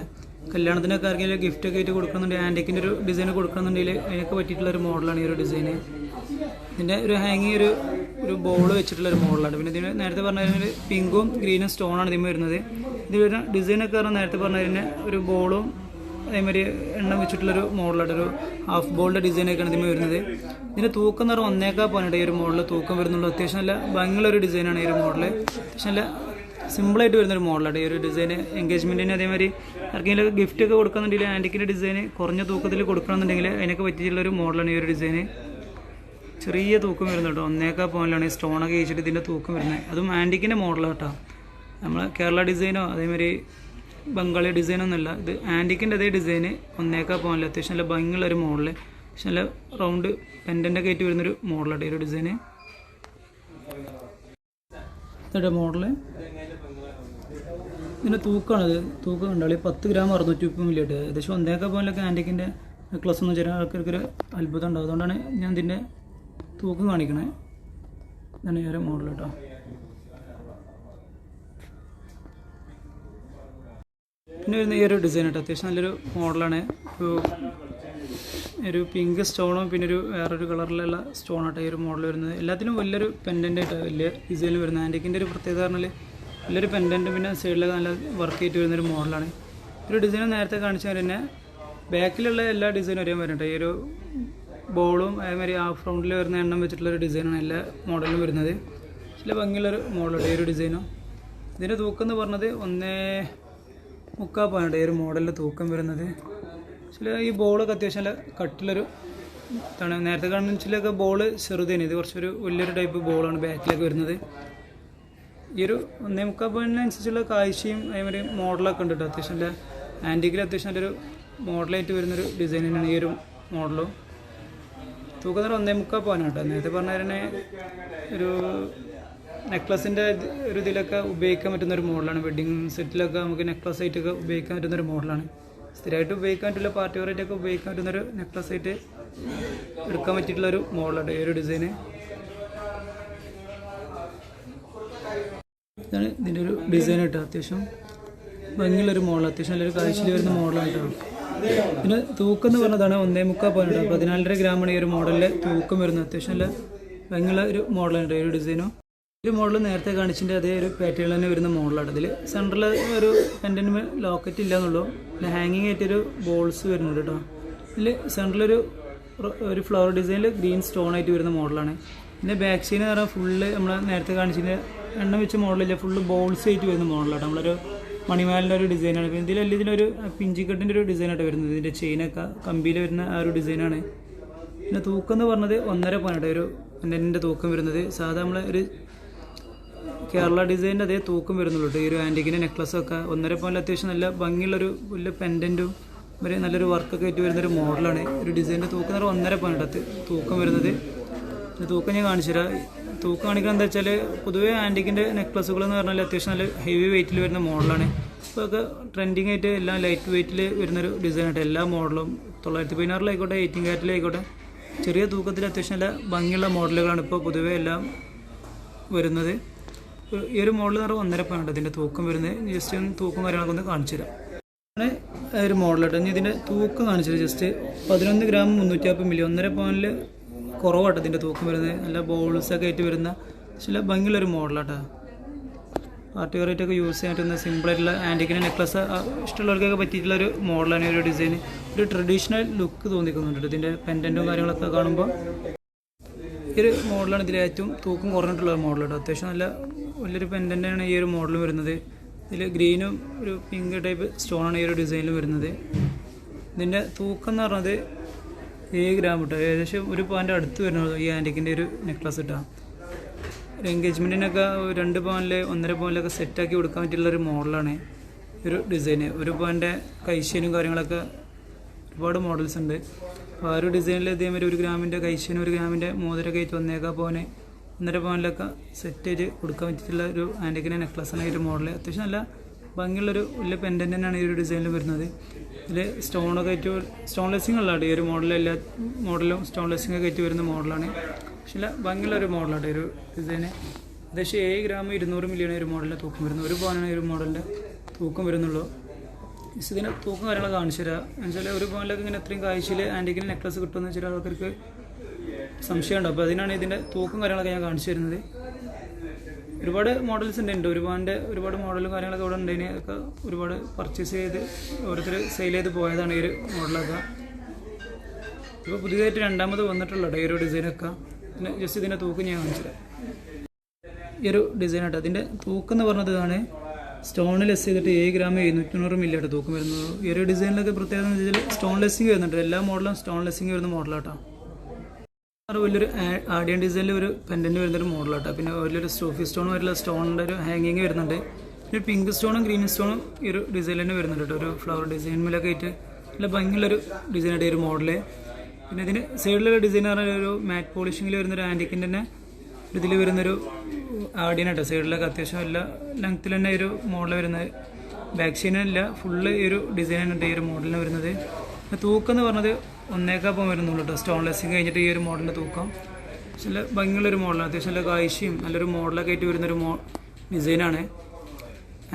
കല്യാണത്തിനൊക്കെ ആർക്കെങ്കിലും ഗിഫ്റ്റ് ഒക്കെ ആയിട്ട് കൊടുക്കണമെന്നുണ്ടെങ്കിൽ ആന്റിക്കിന്റെ ഒരു ഡിസൈൻ കൊടുക്കണമെന്നുണ്ടെങ്കിൽ അതിനൊക്കെ പറ്റിയിട്ടുള്ള ഒരു മോഡലാണ് ഈ ഒരു ഡിസൈൻ ഇതിന്റെ ഒരു ഹാങ്ങിങ് ഒരു ഒരു ബോൾ വെച്ചിട്ടുള്ള ഒരു മോഡലാണ് പിന്നെ ഇതിന് നേരത്തെ പറഞ്ഞു ഒരു പിങ്കും ഗ്രീനും സ്റ്റോണാണ് ഇതിന് വരുന്നത്. ഇത് വരുന്ന ഡിസൈനൊക്കെ പറഞ്ഞാൽ നേരത്തെ പറഞ്ഞു തന്നെ ഒരു ബോളും അതേമാതിരി എണ്ണം വെച്ചിട്ടുള്ളൊരു മോഡലായിട്ടൊരു ഹാഫ് ബോളിന്റെ ഡിസൈനൊക്കെയാണ് ഇതിന് വരുന്നത്. ഇതിന്റെ തൂക്കം എന്ന് പറഞ്ഞാൽ ഒന്നേക്കാൾ ഈ ഒരു മോഡൽ തൂക്കം വരുന്നുള്ളൂ. അത്യാവശ്യം നല്ല ഭംഗിയുള്ള ഒരു ഡിസൈനാണ് ഈ ഒരു മോഡൽ അത്യാവശ്യം നല്ല സിമ്പിളായിട്ട് വരുന്നൊരു മോഡലാണ് ഈ ഒരു ഡിസൈൻ എൻഗേജ്മെന്റിന് അതേമാതിരി ആർക്കെങ്കിലും ഗിഫ്റ്റ് ഒക്കെ കൊടുക്കുന്നുണ്ടെങ്കിൽ ആന്റിക്കിന്റെ ഡിസൈൻ കുറഞ്ഞ തൂക്കത്തിൽ കൊടുക്കണമെന്നുണ്ടെങ്കിൽ അതിനൊക്കെ പറ്റിയിട്ടുള്ള ഒരു മോഡലാണ് ഈ ഒരു ഡിസൈൻ ചെറിയ തൂക്കം വരുന്നുണ്ട് ഒന്നേക്കാൾ പോയിലാണ് ഈ സ്റ്റോണൊക്കെ കഴിച്ചിട്ട് ഇതിന്റെ തൂക്കം വരുന്നത്. അതും ആന്റിക്കിന്റെ മോഡലാണ് കേട്ടോ. നമ്മൾ കേരള ഡിസൈനോ അതേമാതിരി ബംഗാളി ഡിസൈനോ ഒന്നുമല്ല. ഇത് ആന്റിക്കിന്റെ അതേ ഡിസൈന് ഒന്നേക്കാൾ പോകാനില്ല. അത്യാവശ്യം നല്ല ഭംഗിയുള്ള ഒരു മോഡൽ പക്ഷെ നല്ല റൗണ്ട് പെൻഡന്റൊക്കെ ആയിട്ട് വരുന്നൊരു മോഡലാണ് ഒരു ഡിസൈന് ഇതേ മോഡൽ ഇതിന്റെ തൂക്കമാണത് തൂക്കം കണ്ടാളി പത്ത് ഗ്രാം അറുന്നൂറ്റി മുപ്പത് മില്ലി ആയിട്ട് ഏകദേശം ഒന്നേക്കാൾ പോകാനൊക്കെ ആന്റിക്കിന്റെ നെക്ലസ് ഒന്നും വെച്ചാൽ ആൾക്കാർക്ക് ഒരു അത്ഭുതം ഉണ്ടാവും. അതുകൊണ്ടാണ് ഞാൻ ഇതിന്റെ തൂക്കം കാണിക്കണേ. ഇതാണ് ഈ ഒരു മോഡൽ കേട്ടോ പിന്നെ വരുന്ന ഈ ഒരു ഡിസൈൻ കേട്ടോ. അത്യാവശ്യം നല്ലൊരു മോഡലാണ് ഒരു ഒരു പിങ്ക് സ്റ്റോണും പിന്നെ ഒരു വേറൊരു കളറിലുള്ള സ്റ്റോൺ ആട്ടോ ഈ ഒരു മോഡൽ വരുന്നത്. എല്ലാത്തിലും വലിയൊരു പെൻഡന്റ് ആയിട്ട് വലിയ ഡിസൈനിൽ വരുന്നത്. ആന്റിക്കിന്റെ ഒരു പ്രത്യേകത പറഞ്ഞാൽ വലിയൊരു പെൻഡന്റും പിന്നെ സൈഡിലൊക്കെ നല്ല വർക്ക് ചെയ്തിട്ട് വരുന്നൊരു മോഡലാണ് ഒരു ഡിസൈൻ നേരത്തെ കാണിച്ചാൽ തന്നെ ബാക്കിലുള്ള എല്ലാ ഡിസൈനും ഒരേ വരുന്നുണ്ട് ഈ ഒരു ബോളും അതേമാതിരി ആ ഫ്രണ്ടിൽ വരുന്ന എണ്ണം വെച്ചിട്ടുള്ള ഒരു ഡിസൈനാണ് എല്ലാ മോഡലിലും വരുന്നത്. ചില ഭംഗിയുള്ളൊരു മോഡലുണ്ട് ഈ ഒരു ഡിസൈനും ഇതിന്റെ തൂക്കം എന്ന് പറഞ്ഞത് ഒന്നേ മുക്കാ പോയിന്റ് ഈ ഒരു മോഡലിൽ തൂക്കം വരുന്നത്. ചില ഈ ബോളൊക്കെ അത്യാവശ്യം നല്ല കട്ടിലൊരു ഇതാണ്. നേരത്തെ കാണിച്ചിലൊക്കെ ബോൾ ചെറുതേന്. ഇത് കുറച്ചൊരു വലിയൊരു ടൈപ്പ് ബോളാണ് ബാക്കിലൊക്കെ വരുന്നത്. ഈ ഒരു ഒന്നേ മുക്കാൽ പോയിന്റിനനുസരിച്ചുള്ള കാഴ്ചയും അതേമാതിരി മോഡലൊക്കെ ഉണ്ട് കേട്ടോ അത്യാവശ്യം നല്ല ആന്റിക്കിൽ അത്യാവശ്യം നല്ലൊരു മോഡലായിട്ട് വരുന്നൊരു ഡിസൈൻ തന്നെയാണ് ഈ ഒരു മോഡലും തൂക്കം ഒന്നേ മുക്കാൽ പോകാനാണ് കേട്ടോ നേരത്തെ പറഞ്ഞ ഒരു നെക്ലസിന്റെ ഒരു ഇതിലൊക്കെ ഉപയോഗിക്കാൻ പറ്റുന്ന ഒരു മോഡലാണ്. വെഡ്ഡിങ് സെറ്റിലൊക്കെ നമുക്ക് നെക്ലസ് ആയിട്ടൊക്കെ ഉപയോഗിക്കാൻ പറ്റുന്ന ഒരു മോഡലാണ്. സ്ഥിരമായിട്ട് ഉപയോഗിക്കാൻ പറ്റില്ല പാർട്ടി വെറൈറ്റിയൊക്കെ ഉപയോഗിക്കാൻ പറ്റുന്ന ഒരു നെക്ലസ് ആയിട്ട് എടുക്കാൻ പറ്റിയിട്ടുള്ള ഒരു മോഡലാണ് ഈ ഒരു ഡിസൈന് ഇതാണ് ഇതിന്റെ ഒരു ഡിസൈൻ കേട്ടോ അത്യാവശ്യം ഭംഗിയുള്ളൊരു മോഡൽ അത്യാവശ്യം നല്ലൊരു കാഴ്ചയിൽ വരുന്ന മോഡലാണ് കേട്ടോ. പിന്നെ തൂക്കം എന്ന് പറഞ്ഞതാണ് ഒന്നേ മുക്കാൽ പോയിന്റ് പതിനാലര ഗ്രാമാണ് ഈ ഒരു മോഡലിൽ തൂക്കം വരുന്നത്. അത്യാവശ്യം നല്ല ഭംഗിയുള്ള ഒരു മോഡലാണ് ഈ ഒരു ഡിസൈനും ഒരു മോഡൽ നേരത്തെ കാണിച്ചിന്റെ അതേ ഒരു പാറ്റേണിൽ തന്നെ വരുന്ന മോഡലാണ് ഇതിൽ സെന്ററിൽ ഒരു പെൻഡന്റ് ലോക്കറ്റ് ഇല്ല എന്നുള്ളൂ. പിന്നെ ഹാങ്ങിങ് ആയിട്ടൊരു ബോൾസ് വരുന്നുണ്ട് കേട്ടോ ഇതിൽ സെന്ററിലൊരു ഒരു ഫ്ലവർ ഡിസൈനിൽ ഗ്രീൻ സ്റ്റോൺ ആയിട്ട് വരുന്ന മോഡലാണ് പിന്നെ ബാക്ക് സൈഡ് എന്ന് പറഞ്ഞാൽ ഫുള്ള് നമ്മൾ നേരത്തെ കാണിച്ചതിന്റെ എണ്ണ വെച്ച മോഡലില്ല ഫുള്ള് ബോൾസ് ആയിട്ട് വരുന്ന മോഡലാണ് നമ്മളൊരു മണിമാലിന്റെ ഒരു ഡിസൈനാണ് പിന്നെ ഇതിലെല്ലാം ഇതിലൊരു പിഞ്ചിക്കട്ടിന്റെ ഒരു ഡിസൈനായിട്ട് വരുന്നത്. ഇതിന്റെ ചെയിനൊക്കെ കമ്പിയിൽ വരുന്ന ആ ഒരു ഡിസൈനാണ് പിന്നെ തൂക്കം എന്ന് പറഞ്ഞത് ഒന്നര പോയിട്ട് ഒരു പെൻഡന്റിന്റെ തൂക്കം വരുന്നത്. സാധാരണ നമ്മളെ ഒരു കേരള ഡിസൈനിന്റെ അതേ തൂക്കം വരുന്നുള്ളൂ കേട്ടോ ഈ ഒരു ആന്റിക്കിന്റെ നെക്ലസ്സൊക്കെ ഒന്നര പോലെ അത്യാവശ്യം നല്ല ഭംഗിയുള്ളൊരു വലിയ പെൻഡന്റും ഒരു നല്ലൊരു വർക്കൊക്കെ ആയിട്ട് വരുന്നൊരു മോഡലാണ്. ഒരു ഡിസൈനിന്റെ തൂക്കം എന്ന് ഒന്നര പോയിന്റ് തൂക്കം വരുന്നത്. തൂക്കം ഞാൻ കാണിച്ചു തരാം. തൂക്കം കാണിക്കുന്നത് എന്താ വെച്ചാൽ പൊതുവേ ആന്റിക്കിന്റെ നെക്ലസ്സുകൾ എന്ന് പറഞ്ഞാൽ അത്യാവശ്യം നല്ല ഹെവി വെയിറ്റിൽ വരുന്ന മോഡലാണ്. ഇപ്പോൾ ഒക്കെ ട്രെൻഡിങ് ആയിട്ട് എല്ലാം ലൈറ്റ് വെയിറ്റിൽ വരുന്നൊരു ഡിസൈനായിട്ട് എല്ലാ മോഡലും തൊള്ളായിരത്തി പതിനാറിലായിക്കോട്ടെ എയ്റ്റീൻ കാറ്റിലായിക്കോട്ടെ ചെറിയ തൂക്കത്തിൽ അത്യാവശ്യം നല്ല ഭംഗിയുള്ള മോഡലുകളാണ് ഇപ്പോൾ പൊതുവേ എല്ലാം വരുന്നത്. ഈ ഒരു മോഡൽ എന്ന് ഒന്നര പോയിന്റ് ഇതിന്റെ തൂക്കം വരുന്നത് ജസ്റ്റ് ഒന്ന് തൂക്കം കാര്യങ്ങളൊക്കെ ഒന്ന് കാണിച്ചു തരാം. ഒരു മോഡലായിട്ട് ഇനി ഇതിന്റെ തൂക്കം കാണിച്ചത് ജസ്റ്റ് പതിനൊന്ന് ഗ്രാം മുന്നൂറ്റി നാൽപ്പത് മില്ലി ഒന്നര പോയിന്റിൽ കുറവാട്ടോ ഇതിന്റെ തൂക്കം വരുന്നത്. നല്ല ബോൾസൊക്കെ ആയിട്ട് വരുന്ന ചില ഭംഗിയുള്ള ഒരു മോഡലാട്ടോ പാർട്ടി വെറൈറ്റി ഒക്കെ യൂസ് ചെയ്യാൻ പറ്റുന്ന സിമ്പിളായിട്ടുള്ള ആന്റിക്കിന്റെ നെക്ലസ് ഇഷ്ടമുള്ളവർക്കൊക്കെ പറ്റിയിട്ടുള്ള ഒരു മോഡലാണ് ഈ ഒരു ഡിസൈൻ ഒരു ട്രഡീഷണൽ ലുക്ക് തോന്നിക്കുന്നുണ്ട് ഇതിന്റെ പെൻഡന്റും കാര്യങ്ങളൊക്കെ കാണുമ്പോൾ ഈ ഒരു മോഡലാണ് ഇതിൽ ഏറ്റവും തൂക്കം കുറഞ്ഞിട്ടുള്ള ഒരു മോഡലാണ് അത്യാവശ്യം നല്ല വലിയൊരു പെൻഡന്റാണ് ഈ ഒരു മോഡൽ വരുന്നത്. ഇതിൽ ഗ്രീനും ഒരു പിങ്ക് ടൈപ്പ് സ്റ്റോണാണ് ഈ ഒരു ഡിസൈനിൽ വരുന്നത്. ഇതിന്റെ തൂക്കം എന്ന് പറഞ്ഞത് ഏഴ് ഗ്രാം കിട്ടും ഏകദേശം ഒരു പവന്റെ അടുത്ത് വരുന്നത് ഈ ആന്റിക്കിന്റെ ഒരു നെക്ലസ് ഇട്ടാണ് ഒരു എൻഗേജ്മെന്റിനൊക്കെ രണ്ട് പവനിൽ ഒന്നര പവനിലൊക്കെ സെറ്റാക്കി കൊടുക്കാൻ പറ്റിയുള്ള ഒരു മോഡലാണ് ഒരു ഡിസൈന് ഒരു പവന്റെ കൈശനും കാര്യങ്ങളൊക്കെ ഒരുപാട് മോഡൽസ് ഉണ്ട്. അപ്പോൾ ആ ഒരു ഡിസൈനിൽ ഇതേമാതിരി ഒരു ഗ്രാമിന്റെ കൈശനും ഒരു ഗ്രാമിന്റെ മോതിരൊക്കെ ആയിട്ട് ഒന്നേക്കാ പവന് ഒന്നര പവനിലൊക്കെ സെറ്റ് ചെയ്ത് കൊടുക്കാൻ പറ്റിയിട്ടുള്ള ഒരു ആന്റിക്കിന്റെ നെക്ലസ്സാണ് ഈ ഒരു മോഡൽ അത്യാവശ്യം നല്ല ഭംഗിയുള്ളൊരു വലിയ പെൻഡന്റ് തന്നെയാണ് ഈ ഒരു ഡിസൈനിൽ വരുന്നത്. ഇതിൽ സ്റ്റോണൊക്കെ ആയിട്ട് സ്റ്റോൺ ലെസ്സിങ് ഉള്ളതാണ് ഈ ഒരു മോഡൽ എല്ലാ മോഡലും സ്റ്റോൺ ലെസ്സിങ് ഒക്കെ ആയിട്ട് വരുന്ന മോഡലാണ് പക്ഷേ ഭംഗിയുള്ള ഒരു മോഡലാണ് ഒരു ഡിസൈന് ഏകദേശം ഏഴ് ഗ്രാം ഇരുന്നൂറ് മില്യൺ ഒരു മോഡലിന്റെ തൂക്കം വരുന്നത്. ഒരു പവനാണ് ഒരു മോഡലിന്റെ തൂക്കം വരുന്നുള്ളൂ. ഇതിന്റെ തൂക്കം കാര്യങ്ങളൊക്കെ കാണിച്ചു തരാം. എന്നുവെച്ചാൽ ഒരു പവനിലൊക്കെ ഇങ്ങനെ അത്രയും കാഴ്ചയിൽ ആന്റിക്കിന് നെക്ലസ് കിട്ടുമെന്ന് വെച്ചാൽ ആൾക്കാർക്ക് സംശയമുണ്ട്. അപ്പോൾ അതിനാണ് ഇതിന്റെ തൂക്കും കാര്യങ്ങളൊക്കെ ഞാൻ കാണിച്ചു തരുന്നത്. ഒരുപാട് മോഡൽസ് ഉണ്ട്. ഉണ്ട്. ഒരുപാട് ഒരുപാട് മോഡലും കാര്യങ്ങളൊക്കെ ഇവിടെ ഉണ്ട്. അതിനൊക്കെ ഒരുപാട് പർച്ചേസ് ചെയ്ത് ഓരോരുത്തർ സെയിൽ ചെയ്ത് പോയതാണ് ഈ ഒരു മോഡലൊക്കെ ഇപ്പോൾ പുതിയതായിട്ട് രണ്ടാമത് വന്നിട്ടുള്ള ഈ ഒരു ഡിസൈനൊക്കെ പിന്നെ ജസ്റ്റ് ഇതിന്റെ തൂക്കം ഞാൻ കാണിച്ചത് ഈ ഒരു ഡിസൈൻ ആട്ടോ. അതിന്റെ തൂക്കം എന്ന് പറഞ്ഞത് ഇതാണ്. സ്റ്റോൺ ലെസ് ചെയ്തിട്ട് ഏഴ് ഗ്രാം എഴുന്നൂറ്റി തൊണ്ണൂറ് മില്ലി ആയിട്ട് തൂക്കം വരുന്നത്. ഈ ഒരു ഡിസൈനിലൊക്കെ പ്രത്യേകത എന്ന് വെച്ചാൽ സ്റ്റോൺ ലെസ്സിങ് വരുന്നുണ്ട്. എല്ലാ മോഡലും സ്റ്റോൺ ലെസ്സിങ് വരുന്ന മോഡലാട്ടോ വലിയൊരു ആഡിയൻ ഡിസൈനിൽ ഒരു പെൻഡന്റ് വരുന്നൊരു മോഡലാട്ടോ പിന്നെ വലിയൊരു സ്റ്റോഫി സ്റ്റോൺ വരുന്ന സ്റ്റോണിന്റെ ഒരു ഹാങ്ങിങ് വരുന്നുണ്ട്. പിന്നെ പിങ്ക് സ്റ്റോണും ഗ്രീൻ സ്റ്റോണും ഈ ഒരു ഡിസൈനിൽ തന്നെ വരുന്നുണ്ട് കേട്ടോ. ഒരു ഫ്ലവർ ഡിസൈൻമിലൊക്കെ ആയിട്ട് നല്ല ഭംഗിയുള്ളൊരു ഡിസൈനായിട്ട് ഒരു മോഡൽ പിന്നെ ഇതിന് സൈഡിലുള്ള ഡിസൈൻ എന്ന് പറഞ്ഞാൽ ഒരു മാറ്റ് പോളിഷിങ്ങിൽ വരുന്നൊരു ആന്റിക്കിന്റെ തന്നെ ഇതിൽ വരുന്നൊരു ആട്ടോ. സൈഡിലൊക്കെ അത്യാവശ്യം എല്ലാ ലെങ്ത്തിൽ തന്നെ ഒരു മോഡൽ വരുന്നത്. ബാക്ക് ഷീനില്ല ഫുള്ള് ഈ ഒരു ഡിസൈനാണ് ഈ ഒരു മോഡലിന് വരുന്നത്. തൂക്കം എന്ന് പറഞ്ഞത് ഒന്നേക്കാപ്പം വരുന്നുള്ളൂ കേട്ടോ സ്റ്റോൺ ലെസ്സിങ് കഴിഞ്ഞിട്ട് ഈ ഒരു മോഡലിന്റെ തൂക്കം. പക്ഷേ നല്ല ഭംഗിയുള്ളൊരു മോഡലാണ് അത്യാവശ്യം നല്ല കാഴ്ചയും നല്ലൊരു മോഡലൊക്കെ ആയിട്ട് വരുന്നൊരു മോ ഡിസൈനാണ്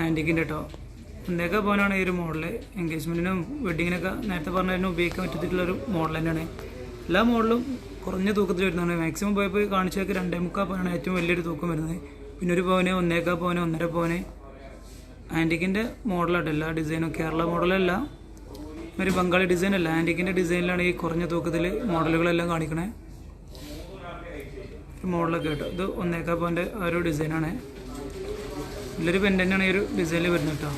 ആന്റിക്കിന്റെ കേട്ടോ ഒന്നേക്കാ പോകാനാണ് ഈ ഒരു മോഡൽ എൻഗേജ്മെന്റിനും വെഡിങ്ങിനൊക്കെ നേരത്തെ പറഞ്ഞതിനും ഉപയോഗിക്കാൻ പറ്റത്തിട്ടുള്ളൊരു മോഡൽ തന്നെയാണ്. എല്ലാ മോഡലും കുറഞ്ഞ തൂക്കത്തിൽ വരുന്നതാണ്. മാക്സിമം പോയപ്പോൾ കാണിച്ചതൊക്കെ രണ്ടേ മുക്കാൽ പവനാണ് ഏറ്റവും വലിയൊരു തൂക്കം വരുന്നത്. പിന്നെ ഒരു പവന് ഒന്നേക്കാൽ പവന് ഒന്നര പവന്. ആന്റിക്കിന്റെ മോഡലായിട്ട് എല്ലാ ഡിസൈനും കേരള മോഡലല്ല ഒരു ബംഗാളി ഡിസൈൻ അല്ല ആന്റിക്കിന്റെ ഡിസൈനിലാണ് ഈ കുറഞ്ഞ തൂക്കത്തിൽ മോഡലുകളെല്ലാം കാണിക്കണേ. മോഡലൊക്കെ കേട്ടോ. ഇത് ഒന്നേക്കാ പോന്റെ ഒരു ഡിസൈനാണ് നല്ലൊരു പെൻഡന്റാണ് ഈ ഒരു ഡിസൈനിൽ വരുന്നത് കേട്ടോ.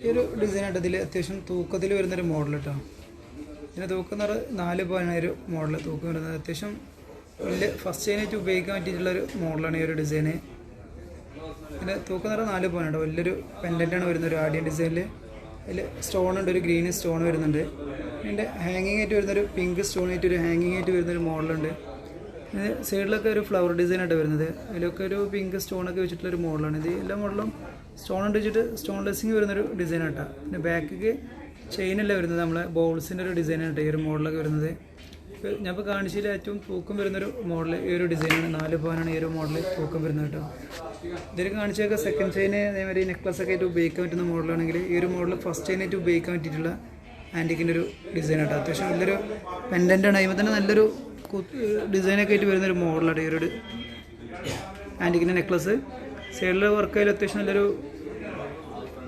ഈ ഒരു ഡിസൈൻ ആയിട്ട് ഇതിൽ അത്യാവശ്യം തൂക്കത്തിൽ വരുന്നൊരു മോഡൽ കേട്ടോ. ഇതിന് തൂക്കം എന്ന് നാല് പതിനായിരം മോഡൽ തൂക്കം വരുന്നത് അത്യാവശ്യം വലിയ ഫസ്റ്റ് ചെയിനായിട്ട് ഉപയോഗിക്കാൻ പറ്റിയിട്ടുള്ളൊരു മോഡലാണ് ഈ ഒരു ഡിസൈന് പിന്നെ തൂക്കം എന്ന് പറഞ്ഞാൽ നാല് പവനുണ്ട് വലിയൊരു പെൻഡന്റാണ് വരുന്നത് ഒരു ആഡിയൻ ഡിസൈനിൽ അതിൽ സ്റ്റോൺ ഉണ്ട് ഒരു ഗ്രീൻ സ്റ്റോൺ വരുന്നുണ്ട്. ഇതിന്റെ ഹാങ്ങിങ് ആയിട്ട് വരുന്നൊരു പിങ്ക് സ്റ്റോൺ ആയിട്ട് ഒരു ഹാങ്ങിങ് ആയിട്ട് വരുന്നൊരു മോഡലുണ്ട് ഇത് സൈഡിലൊക്കെ ഒരു ഫ്ലവർ ഡിസൈൻ ആയിട്ട് വരുന്നത്. അതിലൊക്കെ ഒരു പിങ്ക് സ്റ്റോണൊക്കെ വെച്ചിട്ടുള്ള ഒരു മോഡലാണ് ഇത് എല്ലാ മോഡലും സ്റ്റോൺ ഉണ്ട് വെച്ചിട്ട് സ്റ്റോൺ ലെസ്സിങ് വരുന്നൊരു ഡിസൈൻ ആട്ടാ. പിന്നെ ബാക്കിക്ക് ചെയിനല്ല വരുന്നത്? നമ്മളെ ബോൾസിന്റെ ഒരു ഡിസൈനാണ് ഈ ഒരു മോഡലൊക്കെ വരുന്നത്. ഞാൻ ഇപ്പോൾ കാണിച്ചതിൽ ഏറ്റവും തൂക്കം വരുന്നൊരു മോഡൽ ഈ ഒരു ഡിസൈനാണ് നാല് പവനാണ് ഈ ഒരു മോഡൽ തൂക്കം വരുന്നത് കേട്ടോ. ഇതിൽ കാണിച്ചൊക്കെ സെക്കൻഡ് ചെയിന് അതേമാതിരി നെക്ലസ് ഒക്കെ ആയിട്ട് ഉപയോഗിക്കാൻ പറ്റുന്ന മോഡലാണെങ്കിൽ ഈ ഒരു മോഡൽ ഫസ്റ്റ് ചെയിനായിട്ട് ഉപയോഗിക്കാൻ പറ്റിയിട്ടുള്ള ആന്റിക്കിന്റെ ഒരു ഡിസൈൻ ആട്ടോ അത്യാവശ്യം നല്ലൊരു പെൻഡന്റ് ആണ്. അതിമ്പോൾ തന്നെ നല്ലൊരു ഡിസൈനൊക്കെ ആയിട്ട് വരുന്നൊരു മോഡലാണ് ഈ ഒരു ആന്റിക്കിന്റെ നെക്ലസ് സൈഡിലെ വർക്ക് അത്യാവശ്യം നല്ലൊരു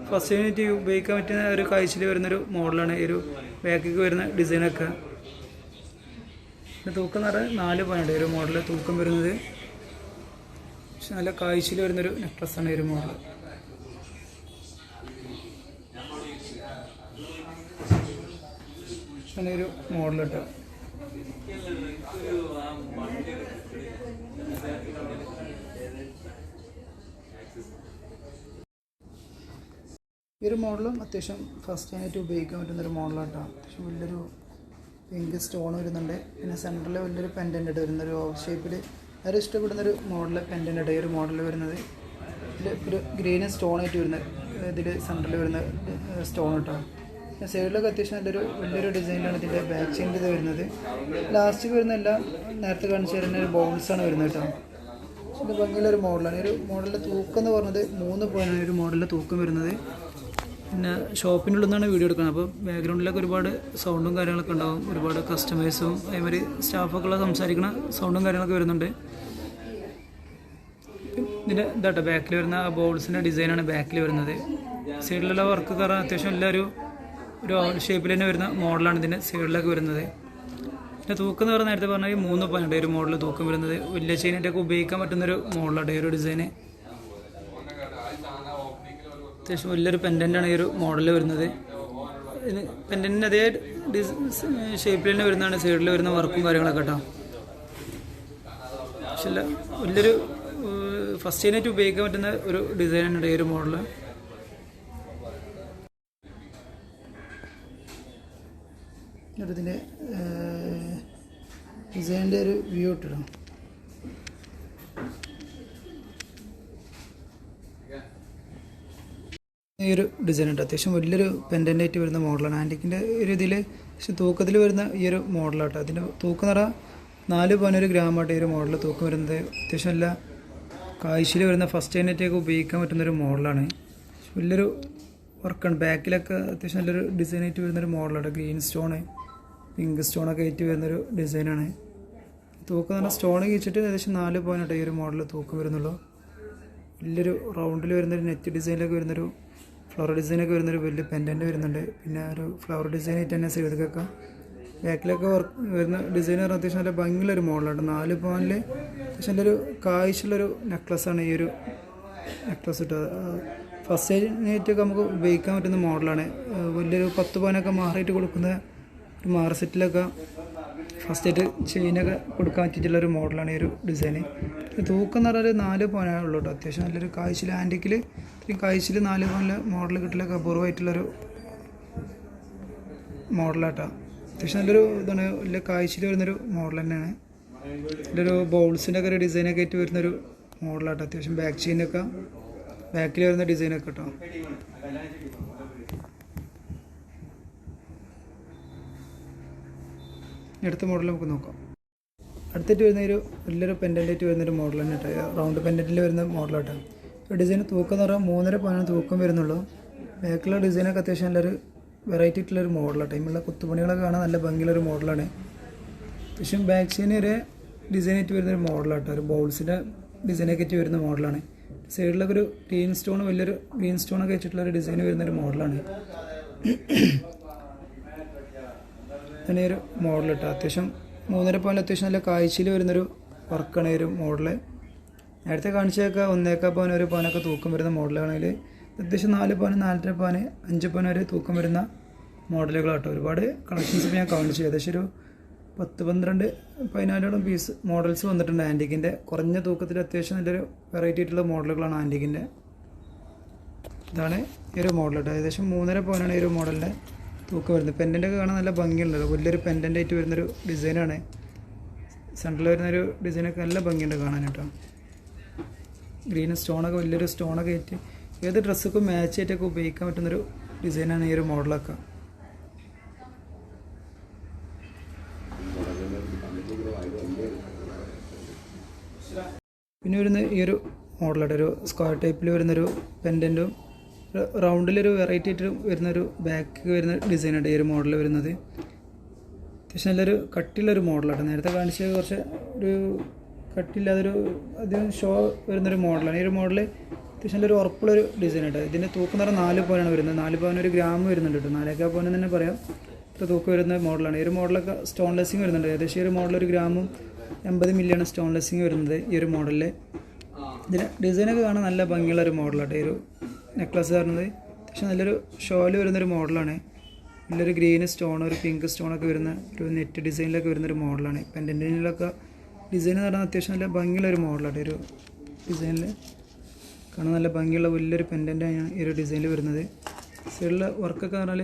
ഫസ്റ്റ് യൂണിറ്റ് ഉപയോഗിക്കാൻ പറ്റുന്ന ഒരു കാഴ്ചയിൽ വരുന്നൊരു മോഡലാണ് ഈ ഒരു ബാക്കിക്ക് വരുന്ന ഡിസൈനൊക്കെ തൂക്കം എന്ന് പറഞ്ഞാൽ നാല് പോയിന്റ് ഒരു മോഡൽ തൂക്കം വരുന്നത്. പക്ഷെ നല്ല കാഴ്ചയിൽ വരുന്നൊരു നെക്ലസ്സാണ് ഈ ഒരു മോഡൽ അങ്ങനെ ഒരു മോഡൽ കേട്ടോ ഈ ഒരു മോഡലും അത്യാവശ്യം ഫസ്റ്റ് ആയിട്ട് ഉപയോഗിക്കാൻ പറ്റുന്ന ഒരു മോഡലാട്ടോ. അത്യാവശ്യം വലിയൊരു പിങ്ക് സ്റ്റോൺ വരുന്നുണ്ട്. പിന്നെ സെന്ററിൽ വലിയൊരു പെൻഡന്റ് വരുന്നൊരു ഓവർ ഷേപ്പിൽ അവർ ഇഷ്ടപ്പെടുന്ന ഒരു മോഡൽ പെൻഡന്റ് ഈ ഒരു മോഡൽ വരുന്നത്. ഇതിൽ ഒരു ഗ്രീൻ സ്റ്റോൺ ആയിട്ട് വരുന്ന ഇതിൽ സെന്ററിൽ വരുന്ന സ്റ്റോൺ കേട്ടോ പിന്നെ സൈഡിലൊക്കെ അത്യാവശ്യം നല്ലൊരു വലിയൊരു ഡിസൈനിലാണ് ഇതിന്റെ ബാക്ക് ചെയിന്റെ ഇത് വരുന്നത്. ലാസ്റ്റ് വരുന്ന എല്ലാം നേരത്തെ കാണിച്ചു തരുന്ന ഒരു ബൗൺസാണ് വരുന്നത് കേട്ടോ ഇത് ഭംഗിയുള്ള ഒരു മോഡലാണ്. ഒരു മോഡലിന്റെ തൂക്കം എന്ന് പറഞ്ഞത് മൂന്ന് പോയിന്റാണ് ഒരു മോഡലിന്റെ തൂക്കം വരുന്നത്. പിന്നെ ഷോപ്പിന്റെ ഉള്ളിൽ നിന്നാണ് വീഡിയോ എടുക്കുന്നത്. അപ്പോൾ ബാക്ക്ഗ്രൗണ്ടിലൊക്കെ ഒരുപാട് സൗണ്ടും കാര്യങ്ങളൊക്കെ ഉണ്ടാവും. ഒരുപാട് കസ്റ്റമേഴ്സും അതേമാതിരി സ്റ്റാഫൊക്കെ സംസാരിക്കുന്ന സൗണ്ടും കാര്യങ്ങളൊക്കെ വരുന്നുണ്ട്. ഇതിന്റെ ഇതാട്ടോ ബാക്കിൽ വരുന്ന ആ ബോൾസിന്റെ ഡിസൈനാണ് ബാക്കിൽ വരുന്നത്. സൈഡിലുള്ള വർക്ക് കാരണം അത്യാവശ്യം എല്ലാവരും ഒരു ഷേപ്പിൽ തന്നെ വരുന്ന മോഡലാണ് ഇതിന്റെ സൈഡിലൊക്കെ വരുന്നത്. പിന്നെ തൂക്കം എന്ന് പറഞ്ഞാൽ നേരത്തെ പറഞ്ഞാൽ മൂന്ന് പോയിന്റ് ഒരു മോഡൽ തൂക്കം വരുന്നത്. വലിയ ചെയിനായിട്ടൊക്കെ ഉപയോഗിക്കാൻ പറ്റുന്നൊരു മോഡലാണ് ഈ ഒരു ഡിസൈന് അത്യാവശ്യം വലിയൊരു പെൻഡന്റാണ് ഈ ഒരു മോഡൽ വരുന്നത്. ഇത് അതേ ഷേപ്പിൽ തന്നെ വരുന്നതാണ്. സൈഡിൽ വരുന്ന വർക്കും കാര്യങ്ങളൊക്കെ കേട്ടോ പക്ഷെ അല്ല വലിയൊരു ഫസ്റ്റ് ചെയിനായിട്ട് ഉപയോഗിക്കാൻ പറ്റുന്ന ഒരു ഡിസൈനാണ് ഈ ഒരു മോഡൽ ഇതിന്റെ ഡിസൈനിന്റെ ഒരു വ്യൂ ഇട്ടിടാം ഈ ഒരു ഡിസൈൻ ഉണ്ട്. അത്യാവശ്യം വലിയൊരു പെൻഡന്റ് ആയിട്ട് വരുന്ന മോഡലാണ് ആന്റിക്കിന്റെ ഒരു ഇതിൽ പക്ഷെ തൂക്കത്തിൽ വരുന്ന ഈ ഒരു മോഡലാട്ടോ അതിന്റെ തൂക്കം നിറ നാല് പതിനൊരു ഗ്രാമായിട്ട് ഈ ഒരു മോഡൽ തൂക്കം വരുന്നത്. അത്യാവശ്യം നല്ല കാഴ്ചയിൽ വരുന്ന ഫസ്റ്റ് ടൈനായിട്ടൊക്കെ ഉപയോഗിക്കാൻ പറ്റുന്ന ഒരു മോഡലാണ് വലിയൊരു വർക്കാണ് ബാക്കിലൊക്കെ അത്യാവശ്യം നല്ലൊരു ഡിസൈൻ ആയിട്ട് വരുന്നൊരു മോഡലാണ് ഗ്രീൻ സ്റ്റോണ് പിങ്ക് സ്റ്റോണൊക്കെ ആയിട്ട് വരുന്നൊരു ഡിസൈനാണ് തൂക്കം എന്ന് പറഞ്ഞാൽ സ്റ്റോൺ കഴിച്ചിട്ട് ഏകദേശം നാല് പോയിന്റ് ഈ ഒരു മോഡൽ തൂക്കം വരുന്നുള്ളൂ. വലിയൊരു റൗണ്ടിൽ വരുന്നൊരു നെറ്റ് ഡിസൈനിലൊക്കെ വരുന്നൊരു ഫ്ലവർ ഡിസൈനൊക്കെ വരുന്നൊരു വലിയ പെൻഡന്റ് വരുന്നുണ്ട്. പിന്നെ ഒരു ഫ്ലവർ ഡിസൈൻ ആയിട്ട് തന്നെ സൈഡിലൊക്കെ ബാക്കിലൊക്കെ വർക്ക് വരുന്ന ഡിസൈൻ പറഞ്ഞാൽ അത്യാവശ്യം നല്ല ഭംഗിയുള്ളൊരു മോഡലാണ് നാല് പവനിൽ അത്യാവശ്യം നല്ലൊരു കാഴ്ചയുള്ളൊരു നെക്ലസ്സാണ് ഈ ഒരു നെക്ലസ് ഇട്ടത്. ഫസ്റ്റ് ആയിട്ടൊക്കെ നമുക്ക് ഉപയോഗിക്കാൻ പറ്റുന്ന മോഡലാണ് വലിയൊരു പത്ത് പവനൊക്കെ മാറിയിട്ട് കൊടുക്കുന്ന ഒരു മാറ സെറ്റിലൊക്കെ ഫസ്റ്റ് ആയിട്ട് ചെയിനൊക്കെ കൊടുക്കാൻ പറ്റിയിട്ടുള്ള ഒരു മോഡലാണ് ഈ ഒരു ഡിസൈന്. തൂക്കം എന്ന് പറഞ്ഞാൽ നാല് പോയിനേ ഉള്ളൂ കേട്ടോ അത്യാവശ്യം നല്ലൊരു കാഴ്ചയിൽ ആന്റിക്കിൽ ഇത്രയും കാഴ്ചയിൽ നാല് പോയിന്റ് മോഡൽ കിട്ടില്ല അപൂർവമായിട്ടുള്ളൊരു മോഡലാട്ടോ. അത്യാവശ്യം നല്ലൊരു ഇതാണ്. വലിയ കാഴ്ചയിൽ വരുന്നൊരു മോഡൽ തന്നെയാണ്. ഒരു ബൗൾസിന്റെ ഒക്കെ ഒരു ഡിസൈനൊക്കെ ആയിട്ട് വരുന്നൊരു മോഡലാട്ടോ അത്യാവശ്യം ബാക്ക് ചെയിനൊക്കെ ബാക്കിൽ വരുന്ന ഡിസൈനൊക്കെ കേട്ടോ അടുത്ത മോഡൽ നമുക്ക് നോക്കാം. അടുത്തിട്ട് വരുന്ന ഒരു വലിയൊരു പെൻഡന്റായിട്ട് വരുന്നൊരു മോഡൽ തന്നെ കേട്ടോ. റൗണ്ട് പെൻഡന്റിൽ വരുന്ന മോഡൽ കേട്ടോ ഡിസൈൻ തൂക്കം എന്ന് പറഞ്ഞാൽ മൂന്നര പവനാണ് തൂക്കം വരുന്നുള്ളൂ. ബാക്കിലുള്ള ഡിസൈനൊക്കെ അത്യാവശ്യം നല്ലൊരു വെറൈറ്റി ആയിട്ടുള്ളൊരു മോഡലാണ് ടൈമുള്ള കുത്തുപണികളൊക്കെ കാണാൻ നല്ല ഭംഗിയുള്ളൊരു മോഡലാണ് അത്യാവശ്യം ബാക്ക് സൈഡിന് ഒരു ഡിസൈനായിട്ട് വരുന്നൊരു മോഡലാട്ടോ ഒരു ബോൾസിന്റെ ഡിസൈനൊക്കെ ആയിട്ട് വരുന്ന മോഡലാണ് സൈഡിലൊക്കെ ഒരു ഗ്രീൻ സ്റ്റോൺ വലിയൊരു ഗ്രീൻ സ്റ്റോണൊക്കെ വെച്ചിട്ടുള്ള ഒരു ഡിസൈൻ വരുന്നൊരു മോഡലാണ് അങ്ങനെ ഒരു മോഡൽ കേട്ടോ അത്യാവശ്യം മൂന്നര പോലെ അത്യാവശ്യം നല്ല കാഴ്ചയിൽ വരുന്നൊരു വർക്കാണ് ഒരു മോഡൽ നേരത്തെ കാണിച്ചതൊക്കെ ഒന്നേക്കാ പവൻ ഒരു പവനൊക്കെ തൂക്കം വരുന്ന മോഡലാണെങ്കിൽ അത്യാവശ്യം നാല് പവന് നാലര പവന് അഞ്ച് പവന് വരെ തൂക്കം വരുന്ന മോഡലുകളാട്ടോ ഒരുപാട് കളക്ഷൻസ് ഇപ്പോൾ ഞാൻ കാണിച്ചു. ഏകദേശം ഒരു പത്ത് പന്ത്രണ്ട് പതിനാലോളം പീസ് മോഡൽസ് വന്നിട്ടുണ്ട് ആന്റിക്കിന്റെ കുറഞ്ഞ തൂക്കത്തിൽ അത്യാവശ്യം നല്ലൊരു വെറൈറ്റി ആയിട്ടുള്ള മോഡലുകളാണ് ആന്റിക്കിന്റെ ഇതാണ് ഈ ഒരു മോഡൽ കേട്ടോ. ഏകദേശം മൂന്നര പവനാണ് ഈ ഒരു മോഡലിന്റെ തൂക്കം വരുന്നത് പെൻഡന്റ് ഒക്കെ കാണാൻ നല്ല ഭംഗിയുണ്ടല്ലോ വലിയൊരു പെൻഡന്റ് ആയിട്ട് വരുന്നൊരു ഡിസൈനാണ് സെന്ററിൽ വരുന്നൊരു ഡിസൈനൊക്കെ നല്ല ഭംഗിയുണ്ട് കാണാൻ കേട്ടോ ഗ്രീൻ സ്റ്റോണൊക്കെ വലിയൊരു സ്റ്റോണൊക്കെ ആയിട്ട് ഏത് ഡ്രസ്സൊക്കെ മാച്ച് ആയിട്ടൊക്കെ ഉപയോഗിക്കാൻ പറ്റുന്നൊരു ഡിസൈനാണ് ഈ ഒരു മോഡലൊക്കെ പിന്നെ വരുന്ന ഈ ഒരു മോഡലുണ്ട് ഒരു സ്ക്വയർ ടൈപ്പിൽ വരുന്നൊരു പെൻഡന്റും റൗണ്ടിലൊരു വെറൈറ്റി ആയിട്ട് വരുന്നൊരു ബാക്ക് വരുന്ന ഡിസൈനുണ്ട് ഈ ഒരു മോഡൽ വരുന്നത്. അത്യാവശ്യം നല്ലൊരു കട്ടിയുള്ളൊരു മോഡലാണ് നേരത്തെ കാണിച്ച കുറച്ച് ഒരു കട്ടില്ലാതൊരു അധികം ഷോ വരുന്നൊരു മോഡലാണ് ഈ ഒരു മോഡൽ അത്യാവശ്യം നല്ലൊരു ഉറപ്പുള്ളൊരു ഡിസൈൻ കേട്ടോ ഇതിന്റെ തൂക്കം നിറം നാല് പവനാണ് വരുന്നത്. നാല് പവൻ ഒരു ഗ്രാം വരുന്നുണ്ട് കേട്ടോ. നാലേക്കാ പവൻ തന്നെ പറയാം. ഇത്ര തൂക്കം വരുന്ന മോഡലാണ് ഈ ഒരു മോഡലൊക്കെ സ്റ്റോൺ ലെസ്സിങ് വരുന്നുണ്ട്. ഏകദേശം ഈ ഒരു മോഡൽ ഒരു ഗ്രാമും എൺപത് മില്ലിയാണ് സ്റ്റോൺ ലെസ്സിങ് വരുന്നത് ഈ ഒരു മോഡലിൽ ഇതിന് ഡിസൈനൊക്കെ കാണാൻ നല്ല ഭംഗിയുള്ള ഒരു മോഡലാട്ടോ ഈ ഒരു നെക്ലസ് പറയുന്നത് അത്യാവശ്യം നല്ലൊരു ഷോൽ വരുന്നൊരു മോഡലാണ്. നല്ലൊരു ഗ്രീൻ സ്റ്റോൺ ഒരു പിങ്ക് സ്റ്റോണൊക്കെ വരുന്ന ഒരു നെറ്റ് ഡിസൈനിലൊക്കെ വരുന്നൊരു മോഡലാണ്. പെൻഡന്റിലൊക്കെ ഡിസൈൻ എന്ന് പറഞ്ഞാൽ അത്യാവശ്യം നല്ല ഭംഗിയുള്ള ഒരു മോഡലാണ്. ഒരു ഡിസൈനിൽ കാണാൻ നല്ല ഭംഗിയുള്ള വലിയൊരു പെൻഡന്റാണ് ഈ ഒരു ഡിസൈനിൽ വരുന്നത്. സൈഡിലെ വർക്കൊക്കെ പറഞ്ഞാൽ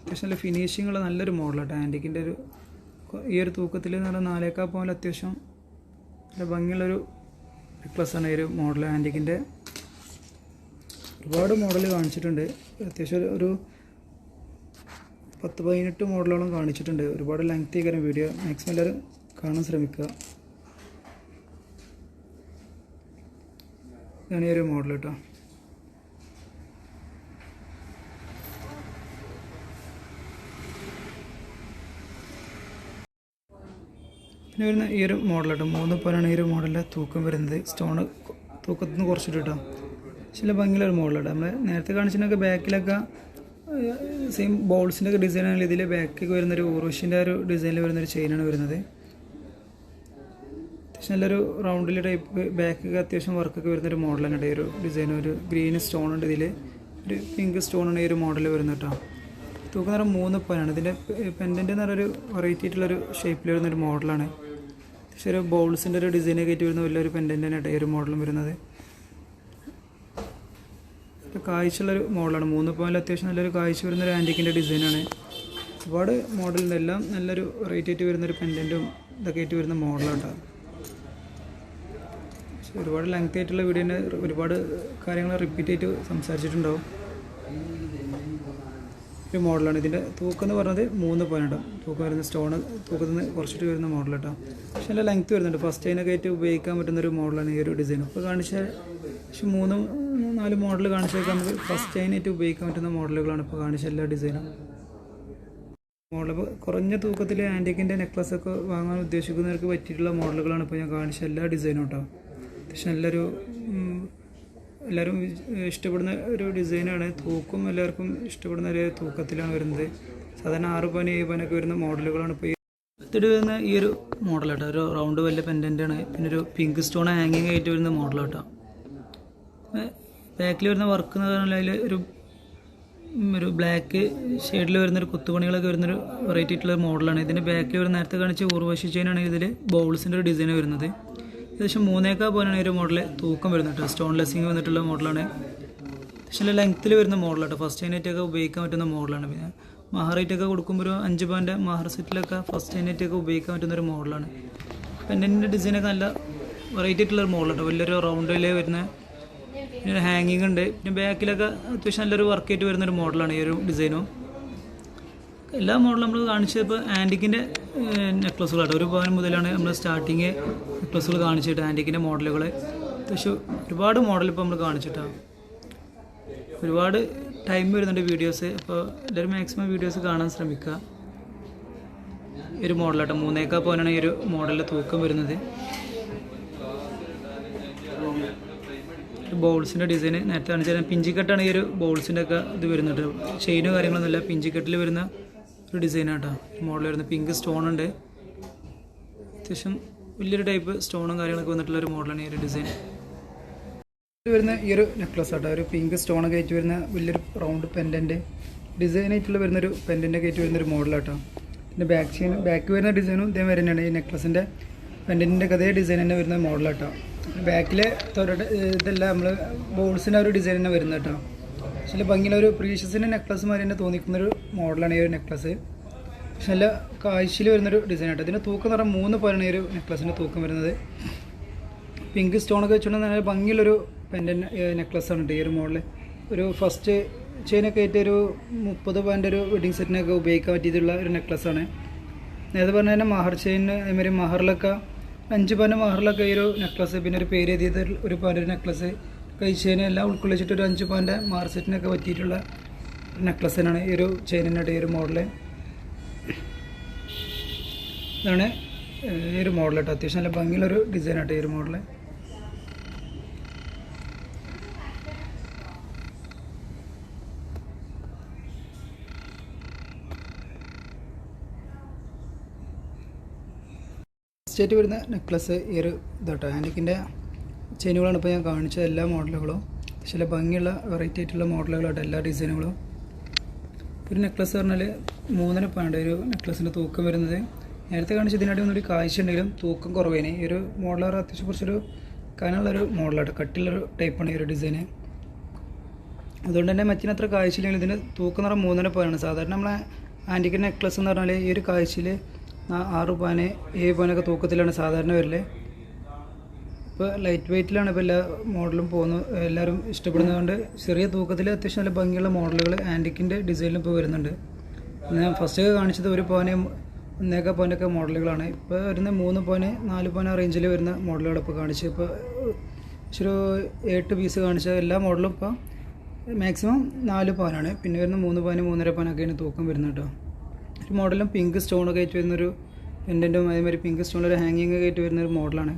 അത്യാവശ്യം നല്ല ഫിനിഷിങ്ങുള്ള നല്ലൊരു മോഡലാണ് ആന്റിക്കിന്റെ ഒരു ഈ ഒരു തൂക്കത്തിൽ എന്ന് പറഞ്ഞാൽ നാലേക്കാ പോലെ അത്യാവശ്യം നല്ല ഭംഗിയുള്ളൊരു നെക്ലസ് ആണ് ഈ ഒരു മോഡൽ ആന്റിക്കിന്റെ ഒരുപാട് മോഡൽ കാണിച്ചിട്ടുണ്ട്. അത്യാവശ്യം ഒരു- പത്ത് പതിനെട്ട് മോഡലോളം കാണിച്ചിട്ടുണ്ട്. ഒരുപാട് ലെങ്ത് കാര്യം വീഡിയോ മാക്സിമം എല്ലാവരും കാണാൻ ശ്രമിക്കുക. ഇതാണ് ഈ ഒരു മോഡൽ കേട്ടോ പിന്നെ വരുന്ന ഈ ഒരു മോഡൽ കേട്ടോ മൂന്ന് പോലാണ് ഈ ഒരു മോഡലിന്റെ തൂക്കം വരുന്നത്. സ്റ്റോൺ തൂക്കത്തിന് കുറച്ചിട്ട് കേട്ടോ ചില ഭംഗിയുള്ള മോഡൽ നമ്മൾ നേരത്തെ കാണിച്ചിട്ടൊക്കെ ബാക്കിലൊക്കെ സെയിം ബോൾസിന്റെ ഒക്കെ ആണെങ്കിൽ ഇതിൽ ബാക്കിൽ വരുന്നൊരു ഓറോഷിന്റെ ഒരു ഡിസൈനിൽ വരുന്നൊരു ചെയിനാണ് വരുന്നത്. അത്യാവശ്യം നല്ലൊരു റൗണ്ടിൽ ടൈപ്പ് ബാക്കൊക്കെ അത്യാവശ്യം വർക്കൊക്കെ വരുന്നൊരു മോഡലാണ് ഈ ഒരു ഡിസൈൻ ഒരു ഗ്രീൻ സ്റ്റോൺ ഉണ്ട് ഇതിൽ ഒരു പിങ്ക് സ്റ്റോൺ സ്റ്റോണാണ് ഈ ഒരു മോഡൽ വരുന്നത് കേട്ടോ. തൂക്കം നിറം മൂന്ന് പനാണ് ഇതിന്റെ പെൻഡന്റ് എന്ന് പറഞ്ഞൊരു വെറൈറ്റി ആയിട്ടുള്ളൊരു ഷേപ്പിൽ വരുന്നൊരു മോഡലാണ് പക്ഷേ ഒരു ബോൾസിന്റെ ഒരു ഡിസൈനൊക്കെ ആയിട്ട് വരുന്ന വലിയൊരു പെൻഡന്റ് തന്നെ ഈ ഒരു മോഡലും വരുന്നത്. കാഴ്ചയുള്ളൊരു മോഡലാണ്. മൂന്ന് പോയിന്റ് അത്യാവശ്യം നല്ലൊരു കാഴ്ച വരുന്ന ഒരു ആന്റിക്കിന്റെ ഡിസൈനാണ് ഒരുപാട് മോഡലിന്റെ എല്ലാം നല്ലൊരു വെറൈറ്റി ആയിട്ട് വരുന്നൊരു പെൻഡന്റും ഇതൊക്കെ ആയിട്ട് വരുന്ന മോഡലാണ് പക്ഷേ ഒരുപാട് ലെങ്ത് ആയിട്ടുള്ള വീഡിയോ തന്നെ ഒരുപാട് കാര്യങ്ങൾ റിപ്പീറ്റ് ആയിട്ട് സംസാരിച്ചിട്ടുണ്ടാവും. ഒരു മോഡലാണ് ഇതിന്റെ തൂക്കം എന്ന് പറഞ്ഞത് മൂന്ന് പോയിന്റ് തൂക്കം വരുന്ന സ്റ്റോൺ തൂക്കത്തിൽ നിന്ന് കുറച്ചിട്ട് വരുന്ന മോഡൽ കേട്ടോ പക്ഷേ നല്ല ലെങ്ത് വരുന്നുണ്ട്. ഫസ്റ്റ് അതിനൊക്കെ ആയിട്ട് ഉപയോഗിക്കാൻ പറ്റുന്ന ഒരു മോഡലാണ് ഈ ഒരു ഡിസൈൻ ഇപ്പോൾ കാണിച്ച പക്ഷേ മൂന്ന് നാല് മോഡൽ കാണിച്ചൊക്കെ. നമുക്ക് ഫസ്റ്റ് അതിനായിട്ട് ഉപയോഗിക്കാൻ പറ്റുന്ന മോഡലുകളാണ് ഇപ്പോൾ കാണിച്ച എല്ലാ ഡിസൈനും മോഡൽ കുറഞ്ഞ തൂക്കത്തിൽ ആന്റിക്കിന്റെ നെക്ലസ് ഒക്കെ വാങ്ങാൻ ഉദ്ദേശിക്കുന്നവർക്ക് പറ്റിയിട്ടുള്ള മോഡലുകളാണ് ഇപ്പോൾ ഞാൻ കാണിച്ച എല്ലാ ഡിസൈനും കേട്ടോ അത്യാവശ്യം നല്ലൊരു എല്ലാവരും ഇഷ്ടപ്പെടുന്ന ഒരു ഡിസൈനാണ് തൂക്കും എല്ലാവർക്കും ഇഷ്ടപ്പെടുന്ന ഒരു തൂക്കത്തിലാണ് വരുന്നത്. സാധാരണ ആറ് പവൻ ഏഴ് പവനൊക്കെ വരുന്ന മോഡലുകളാണ് ഇപ്പോൾ അടുത്തിട്ട് വരുന്ന ഈ ഒരു മോഡൽ കേട്ടോ ഒരു റൗണ്ട് വലിയ പെൻഡന്റ് ആണ്. പിന്നെ ഒരു പിങ്ക് സ്റ്റോൺ ഹാങ്ങിങ് ആയിട്ട് വരുന്ന മോഡൽ കേട്ടോ ബാക്കിൽ വരുന്ന വർക്ക് എന്ന് പറഞ്ഞാൽ അതിൽ ഒരു ഒരു ബ്ലാക്ക് ഷെയ്ഡിൽ വരുന്നൊരു കുത്തുപണികളൊക്കെ വരുന്നൊരു വെറൈറ്റി ആയിട്ടുള്ള മോഡലാണ് ഇതിന്റെ ബാക്കിൽ ഒരു നേരത്തെ കാണിച്ച ഊർവശി ചെയിനാണ് ഇതിൽ ബൗൾസിന്റെ ഒരു ഡിസൈൻ വരുന്നത്. ഏകദേശം മൂന്നേക്കാ പോലെയാണ് ഒരു മോഡൽ തൂക്കം വരുന്നത് സ്റ്റോൺ ലെസ്സിങ് വന്നിട്ടുള്ള മോഡലാണ് നല്ല ലെങ്ത്തിൽ വരുന്ന മോഡലാണ് ഫസ്റ്റ് അതിനായിട്ടൊക്കെ ഉപയോഗിക്കാൻ പറ്റുന്ന മോഡലാണ് പിന്നെ മഹാറേറ്റൊക്കെ കൊടുക്കുമ്പോൾ ഒരു അഞ്ച് പവന്റെ മഹാർ സെറ്റിലൊക്കെ ഫസ്റ്റ് അതിനായിട്ടൊക്കെ ഉപയോഗിക്കാൻ പറ്റുന്ന ഒരു മോഡലാണ് പെൻഡന്റിന്റെ ഡിസൈനൊക്കെ നല്ല വെറൈറ്റി ആയിട്ടുള്ള ഒരു മോഡലാണ് വലിയൊരു റൗണ്ടിലേ വരുന്ന പിന്നെ ഹാങ്ങിങ് ഉണ്ട്. പിന്നെ ബാക്കിലൊക്കെ അത്യാവശ്യം നല്ലൊരു വർക്ക് ആയിട്ട് വരുന്ന ഒരു മോഡലാണ് ഈ ഒരു ഡിസൈനും എല്ലാ മോഡലും നമ്മൾ കാണിച്ചത് ഇപ്പോൾ ആന്റിക്കിന്റെ നെക്ലസ്സുകളാണ് ഒരു പവൻ മുതലാണ് നമ്മൾ സ്റ്റാർട്ടിങ് നെക്ലസുകൾ കാണിച്ചിട്ട് ആന്റിക്കിന്റെ മോഡലുകൾ അത്യാവശ്യം ഒരുപാട് മോഡൽ ഇപ്പോൾ നമ്മൾ കാണിച്ചിട്ടാണ് ഒരുപാട് ടൈം വരുന്നുണ്ട് വീഡിയോസ് അപ്പോൾ എല്ലാവരും മാക്സിമം വീഡിയോസ് കാണാൻ ശ്രമിക്കുക. ഒരു മോഡലാട്ടോ മൂന്നേക്കാ പോലാണ് ഈ ഒരു മോഡലിന്റെ തൂക്കം വരുന്നത്. ബോൾസിന്റെ ഡിസൈൻ നേരത്തെ കാണിച്ചാൽ പിഞ്ചിക്കെട്ടാണ് ഈ ഒരു ബോൾസിന്റെ ഒക്കെ ഇത് വരുന്നത്. ചെയിനോ കാര്യങ്ങളൊന്നുമില്ല പിഞ്ചിക്കെട്ടിൽ വരുന്ന ഒരു ഡിസൈനാട്ടോ മോഡൽ വരുന്ന പിങ്ക് സ്റ്റോൺ ഉണ്ട്. അത്യാവശ്യം വലിയൊരു ടൈപ്പ് സ്റ്റോണും കാര്യങ്ങളൊക്കെ വന്നിട്ടുള്ള ഒരു മോഡലാണ് ഈ ഒരു ഡിസൈൻ വരുന്ന ഈ ഒരു നെക്ലസ് ആട്ടോ. ഒരു പിങ്ക് സ്റ്റോണൊക്കെ ആയിട്ട് വരുന്ന വലിയൊരു റൗണ്ട് പെൻഡന്റ് ഡിസൈൻ ആയിട്ടുള്ള വരുന്നൊരു പെൻഡന്റ് ഒക്കെ ആയിട്ട് വരുന്നൊരു മോഡലാട്ടോ പിന്നെ ബാക്ക് ചെയിൻ ബാക്ക് വരുന്ന ഡിസൈനും ഇതേ വരുന്നതാണ് ഈ നെക്ലസിന്റെ പെൻഡന്റിന്റെ അതേ ഡിസൈൻ തന്നെ വരുന്ന മോഡലാട്ടോ തൊരയുടെ ഇതെല്ലാം നമ്മൾ ബോൾസിന്റെ ഒരു ഡിസൈൻ തന്നെ വരുന്നത് കേട്ടോ. പക്ഷേ ഭംഗിയുള്ള ഒരു പ്രീഷ്യസിന്റെ നെക്ലസ് മാതിരി തന്നെ തോന്നിക്കുന്നൊരു മോഡലാണ് ഈ ഒരു നെക്ലസ് പക്ഷെ നല്ല കാഴ്ചയിൽ വരുന്നൊരു ഡിസൈൻ ആട്ടോ. ഇതിന്റെ തൂക്കം എന്ന് പറഞ്ഞാൽ മൂന്ന് പോലാണ് ഈ ഒരു നെക്ലസിന്റെ തൂക്കം വരുന്നത്. പിങ്ക് സ്റ്റോണൊക്കെ വെച്ചുകൊണ്ട് നല്ല ഭംഗിയുള്ളൊരു പെന്റെ നെക്ലസ് ആണ് ഈ ഒരു മോഡൽ ഒരു ഫസ്റ്റ് ചെയിനൊക്കെ ആയിട്ട് ഒരു മുപ്പത് പോയിന്റ് ഒരു വെഡിങ് സെറ്റിനൊക്കെ ഉപയോഗിക്കാൻ പറ്റിയിട്ടുള്ള ഒരു നെക്ലസ് ആണ്. നേരത്തെ പറഞ്ഞ തന്നെ മഹർ ചെയിന് അതേമാതിരി മഹറിലൊക്കെ അഞ്ച് പവന്റെ മഹറിലൊക്കെ ഈ ഒരു നെക്ലസ് പിന്നെ ഒരു പേര് എഴുതിയത് ഒരു പവന്റെ ഒരു നെക്ലസ് കഴിച്ചതിനെ എല്ലാം ഉൾക്കൊള്ളിച്ചിട്ട് ഒരു അഞ്ച് പവന്റെ മാർ സെറ്റിനൊക്കെ പറ്റിയിട്ടുള്ള നെക്ലസ് തന്നെയാണ് ഈ ഒരു ചെയിനിന്റെ ഈ ഒരു മോഡൽ ഇതാണ് ഈ ഒരു മോഡൽ കേട്ടോ. അത്യാവശ്യം നല്ല ഭംഗിയുള്ളൊരു ഡിസൈനായിട്ട് ഈ ഒരു മോഡൽ സ്റ്റേറ്റ് വരുന്ന നെക്ലസ് ഈ ഒരു ഇതോട്ടോ. ഹാൻഡിക്കിന്റെ ചെയിനുകളാണ് ഇപ്പോൾ ഞാൻ കാണിച്ച എല്ലാ മോഡലുകളും ചില ഭംഗിയുള്ള വെറൈറ്റി ആയിട്ടുള്ള മോഡലുകളായിട്ട് എല്ലാ ഡിസൈനുകളും ഒരു നെക്ലസ് പറഞ്ഞാൽ മൂന്നര പൗണ്ട് ഒരു നെക്ലസിന്റെ തൂക്കം വരുന്നത്. നേരത്തെ കാണിച്ച ഇതിനായിട്ട് ഒന്നുകൂടി കാഴ്ച ഉണ്ടെങ്കിലും തൂക്കം കുറവേനെ. ഈ ഒരു മോഡൽ അത്യാവശ്യം കുറച്ചൊരു കനമുള്ളൊരു മോഡലായിട്ട് കട്ടിയുള്ളൊരു ടൈപ്പാണ് ഈ ഒരു ഡിസൈന് അതുകൊണ്ട് തന്നെ മറ്റിനത്ര കാഴ്ചയില്ലെങ്കിൽ ഇതിന് തൂക്കം നിറം മൂന്നര പവനാണ് സാധാരണ നമ്മളെ ആന്റിക്ക് നെക്ലസ് എന്ന് പറഞ്ഞാൽ ഈ ഒരു കാഴ്ചയിൽ ആറ് പാന് ഏഴ് പാനൊക്കെ തൂക്കത്തിലാണ് സാധാരണ വരൽ. ഇപ്പോൾ ലൈറ്റ് വെയ്റ്റിലാണ് ഇപ്പോൾ എല്ലാ മോഡലും പോകുന്നത് എല്ലാവരും ഇഷ്ടപ്പെടുന്നതുകൊണ്ട് ചെറിയ തൂക്കത്തിൽ അത്യാവശ്യം നല്ല ഭംഗിയുള്ള മോഡലുകൾ ആന്റിക്കിന്റെ ഡിസൈനിലും ഇപ്പോൾ വരുന്നുണ്ട്. ഞാൻ ഫസ്റ്റ് കാണിച്ചത് ഒരു പവന് ഒന്നേക്കാ പവനൊക്കെ മോഡലുകളാണ് ഇപ്പോൾ വരുന്ന മൂന്ന് പവന് നാല് പവന റേഞ്ചിൽ വരുന്ന മോഡലുകൾ ഇപ്പോൾ കാണിച്ചു ഇപ്പോൾ ഒരു എട്ട് പീസ് കാണിച്ച എല്ലാ മോഡലും ഇപ്പോൾ മാക്സിമം നാല് പവനാണ് പിന്നെ വരുന്ന മൂന്ന് പവന് മൂന്നര പവനൊക്കെയാണ് തൂക്കം വരുന്നത് കേട്ടോ. ഒരു മോഡലും പിങ്ക് സ്റ്റോണൊക്കെ ആയിട്ട് വരുന്നൊരു പെൻഡന്റും അതേമാതിരി പിങ്ക് സ്റ്റോണിൽ ഒരു ഹാങ്ങിങ് ഒക്കെ ആയിട്ട് വരുന്നൊരു മോഡലാണ്.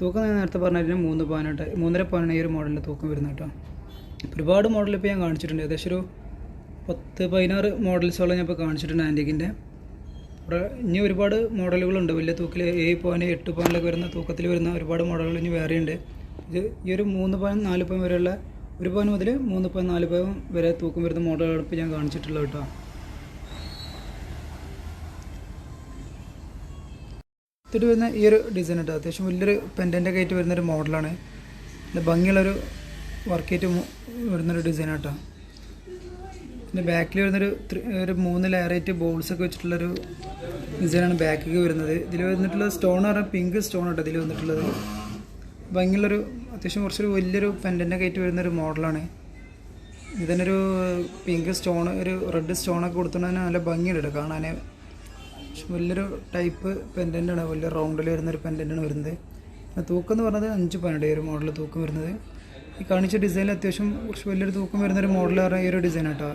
തൂക്കം ഞാൻ നേരത്തെ പറഞ്ഞതിന് മൂന്ന് പവനായിട്ട് മൂന്നര പവനാണ് ഈ ഒരു മോഡലിന്റെ തൂക്കം വരുന്നത് കേട്ടോ. ഒരുപാട് മോഡൽ ഇപ്പോൾ ഞാൻ കാണിച്ചിട്ടുണ്ട്. ഏകദേശം ഒരു പത്ത് പതിനാറ് മോഡൽസോളം ഞാൻ ഇപ്പോൾ കാണിച്ചിട്ടുണ്ട് ആന്റിക്കിന്റെ അവിടെ ഇനി ഒരുപാട് മോഡലുകളുണ്ട്. വലിയ തൂക്കിൽ ഏഴ് പവന് എട്ട് പവനിലൊക്കെ വരുന്ന തൂക്കത്തിൽ വരുന്ന ഒരുപാട് മോഡലുകൾ ഇനി വേറെയുണ്ട് ഇത് ഈ ഒരു മൂന്ന് പവൻ നാല് പവൻ വരെയുള്ള ഒരു പവൻ മുതൽ മൂന്ന് പവൻ നാല് പവൻ വരെ തൂക്കം വരുന്ന മോഡലുകൾ ഇപ്പോൾ ഞാൻ കാണിച്ചിട്ടുള്ളത് കേട്ടോ. ഇതിട്ട് വരുന്ന ഈ ഒരു ഡിസൈൻ കേട്ടോ അത്യാവശ്യം വലിയൊരു പെൻഡന്റൊക്കെ ആയിട്ട് വരുന്നൊരു മോഡലാണ് നല്ല ഭംഗിയുള്ളൊരു വർക്കായിട്ട് വരുന്നൊരു ഡിസൈൻ കേട്ടോ പിന്നെ ബാക്കിൽ വരുന്നൊരു ഒരു മൂന്ന് ലെയറായിട്ട് ബോൾസ് ഒക്കെ വെച്ചിട്ടുള്ളൊരു ഡിസൈനാണ് ബാക്കിലേക്ക് വരുന്നത്. ഇതിൽ വന്നിട്ടുള്ള സ്റ്റോൺ പറഞ്ഞാൽ പിങ്ക് സ്റ്റോൺ കേട്ടോ ഇതിൽ വന്നിട്ടുള്ളത്. ഭംഗിയുള്ളൊരു അത്യാവശ്യം കുറച്ചൊരു വലിയൊരു പെൻഡന്റൊക്കെ ആയിട്ട് വരുന്നൊരു മോഡലാണ് ഇതിനൊരു പിങ്ക് സ്റ്റോൺ ഒരു റെഡ് സ്റ്റോണൊക്കെ കൊടുത്തുകൊണ്ട് തന്നെ നല്ല ഭംഗിയുണ്ട് കാണാൻ വലിയൊരു ടൈപ്പ് പെൻഡന്റാണ് വലിയ റൗണ്ടിൽ വരുന്ന ഒരു പെൻഡന്റാണ് വരുന്നത്. തൂക്കം എന്ന് പറഞ്ഞത് അഞ്ച് പവനുണ്ട് ഒരു മോഡൽ തൂക്കം വരുന്നത്. ഈ കാണിച്ച ഡിസൈനിൽ അത്യാവശ്യം കുറച്ച് വലിയൊരു തൂക്കം വരുന്ന ഒരു മോഡൽ പറഞ്ഞാൽ ഈ ഒരു ഡിസൈൻ കേട്ടോ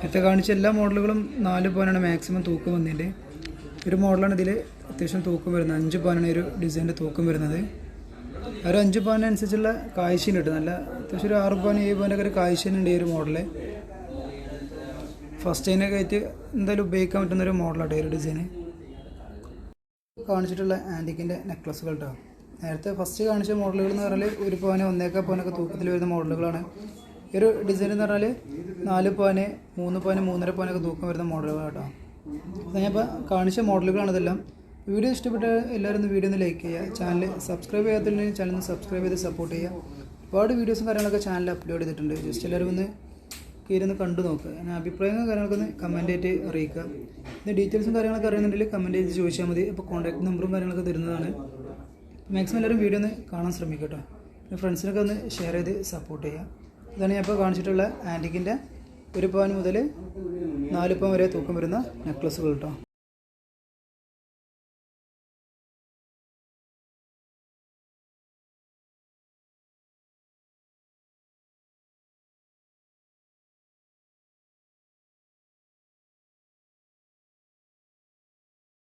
നേരത്തെ കാണിച്ച എല്ലാ മോഡലുകളും നാല് പവനാണ് മാക്സിമം തൂക്കം വന്നതിന്റെ ഒരു മോഡലാണ് ഇതിൽ അത്യാവശ്യം തൂക്കം വരുന്നത്. അഞ്ച് പവനാണ് ഒരു ഡിസൈന്റെ തൂക്കം വരുന്നത്. ഒരു അഞ്ച് പവനനുസരിച്ചുള്ള കാഴ്ചയുണ്ട് കിട്ടും നല്ല അത്യാവശ്യം ഒരു ആറ് പവൻ ഏഴ് പവനൊക്കെ ഒരു കാഴ്ചയുണ്ട് ഈ ഒരു മോഡൽ ഫസ്റ്റ് അതിനൊക്കെ ആയിട്ട് എന്തായാലും ഉപയോഗിക്കാൻ പറ്റുന്ന ഒരു മോഡലാണ് ടൈലർ ഡിസൈന്. കാണിച്ചിട്ടുള്ള ആന്റിക്കിന്റെ നെക്ലസ്സുകൾ കേട്ടോ നേരത്തെ ഫസ്റ്റ് കാണിച്ച മോഡലുകൾ എന്ന് പറഞ്ഞാൽ ഒരു പവന് ഒന്നേക്കാ പവനൊക്കെ തൂക്കത്തിൽ വരുന്ന മോഡലുകളാണ്. ഈ ഒരു ഡിസൈൻ എന്ന് പറഞ്ഞാൽ നാല് പവന് മൂന്ന് പവന് മൂന്നര പവനൊക്കെ തൂക്കം വരുന്ന മോഡലുകളാണ് കേട്ടോ അപ്പോൾ ഞാൻ ഇപ്പോൾ കാണിച്ച മോഡലുകളാണ് ഇതെല്ലാം. വീഡിയോ ഇഷ്ടപ്പെട്ട എല്ലാവരും ഒന്ന് വീഡിയോ ഒന്ന് ലൈക്ക് ചെയ്യുക. ചാനൽ സബ്സ്ക്രൈബ് ചെയ്യാത്തില്ലെങ്കിൽ ചാനൽ ഒന്ന് സബ്സ്ക്രൈബ് ചെയ്ത് സപ്പോർട്ട് ചെയ്യുക. ഒരുപാട് വീഡിയോസും കാര്യങ്ങളൊക്കെ ചാനൽ അപ്ലോഡ് ചെയ്തിട്ടുണ്ട്. ജസ്റ്റ് എല്ലാവരും ഒന്ന് കയറി കണ്ടു നോക്കുക ഞാൻ അഭിപ്രായങ്ങൾ കാര്യങ്ങളൊക്കെ ഒന്ന് കമന്റ് ആയിട്ട് അറിയിക്കുക. ഇതിന്റെ ഡീറ്റെയിൽസും കാര്യങ്ങളൊക്കെ അറിയുന്നുണ്ടെങ്കിൽ കമന്റ് ചെയ്ത് ചോദിച്ചാൽ മതി. അപ്പോൾ കോൺടാക്ട് നമ്പറും കാര്യങ്ങളൊക്കെ തരുന്നതാണ്. മാക്സിമം എല്ലാവരും വീഡിയോ ഒന്ന് കാണാൻ ശ്രമിക്കുക കേട്ടോ. പിന്നെ ഫ്രണ്ട്സിനൊക്കെ ഒന്ന് ഷെയർ ചെയ്ത് സപ്പോർട്ട് ചെയ്യുക ഇതാണ് ഞാൻ ഇപ്പോൾ കാണിച്ചിട്ടുള്ള ആന്റിക്കിന്റെ ഒരു പവൻ മുതൽ നാല് പവൻ വരെ തൂക്കം വരുന്ന നെക്ലസ്സുകൾ കേട്ടോ.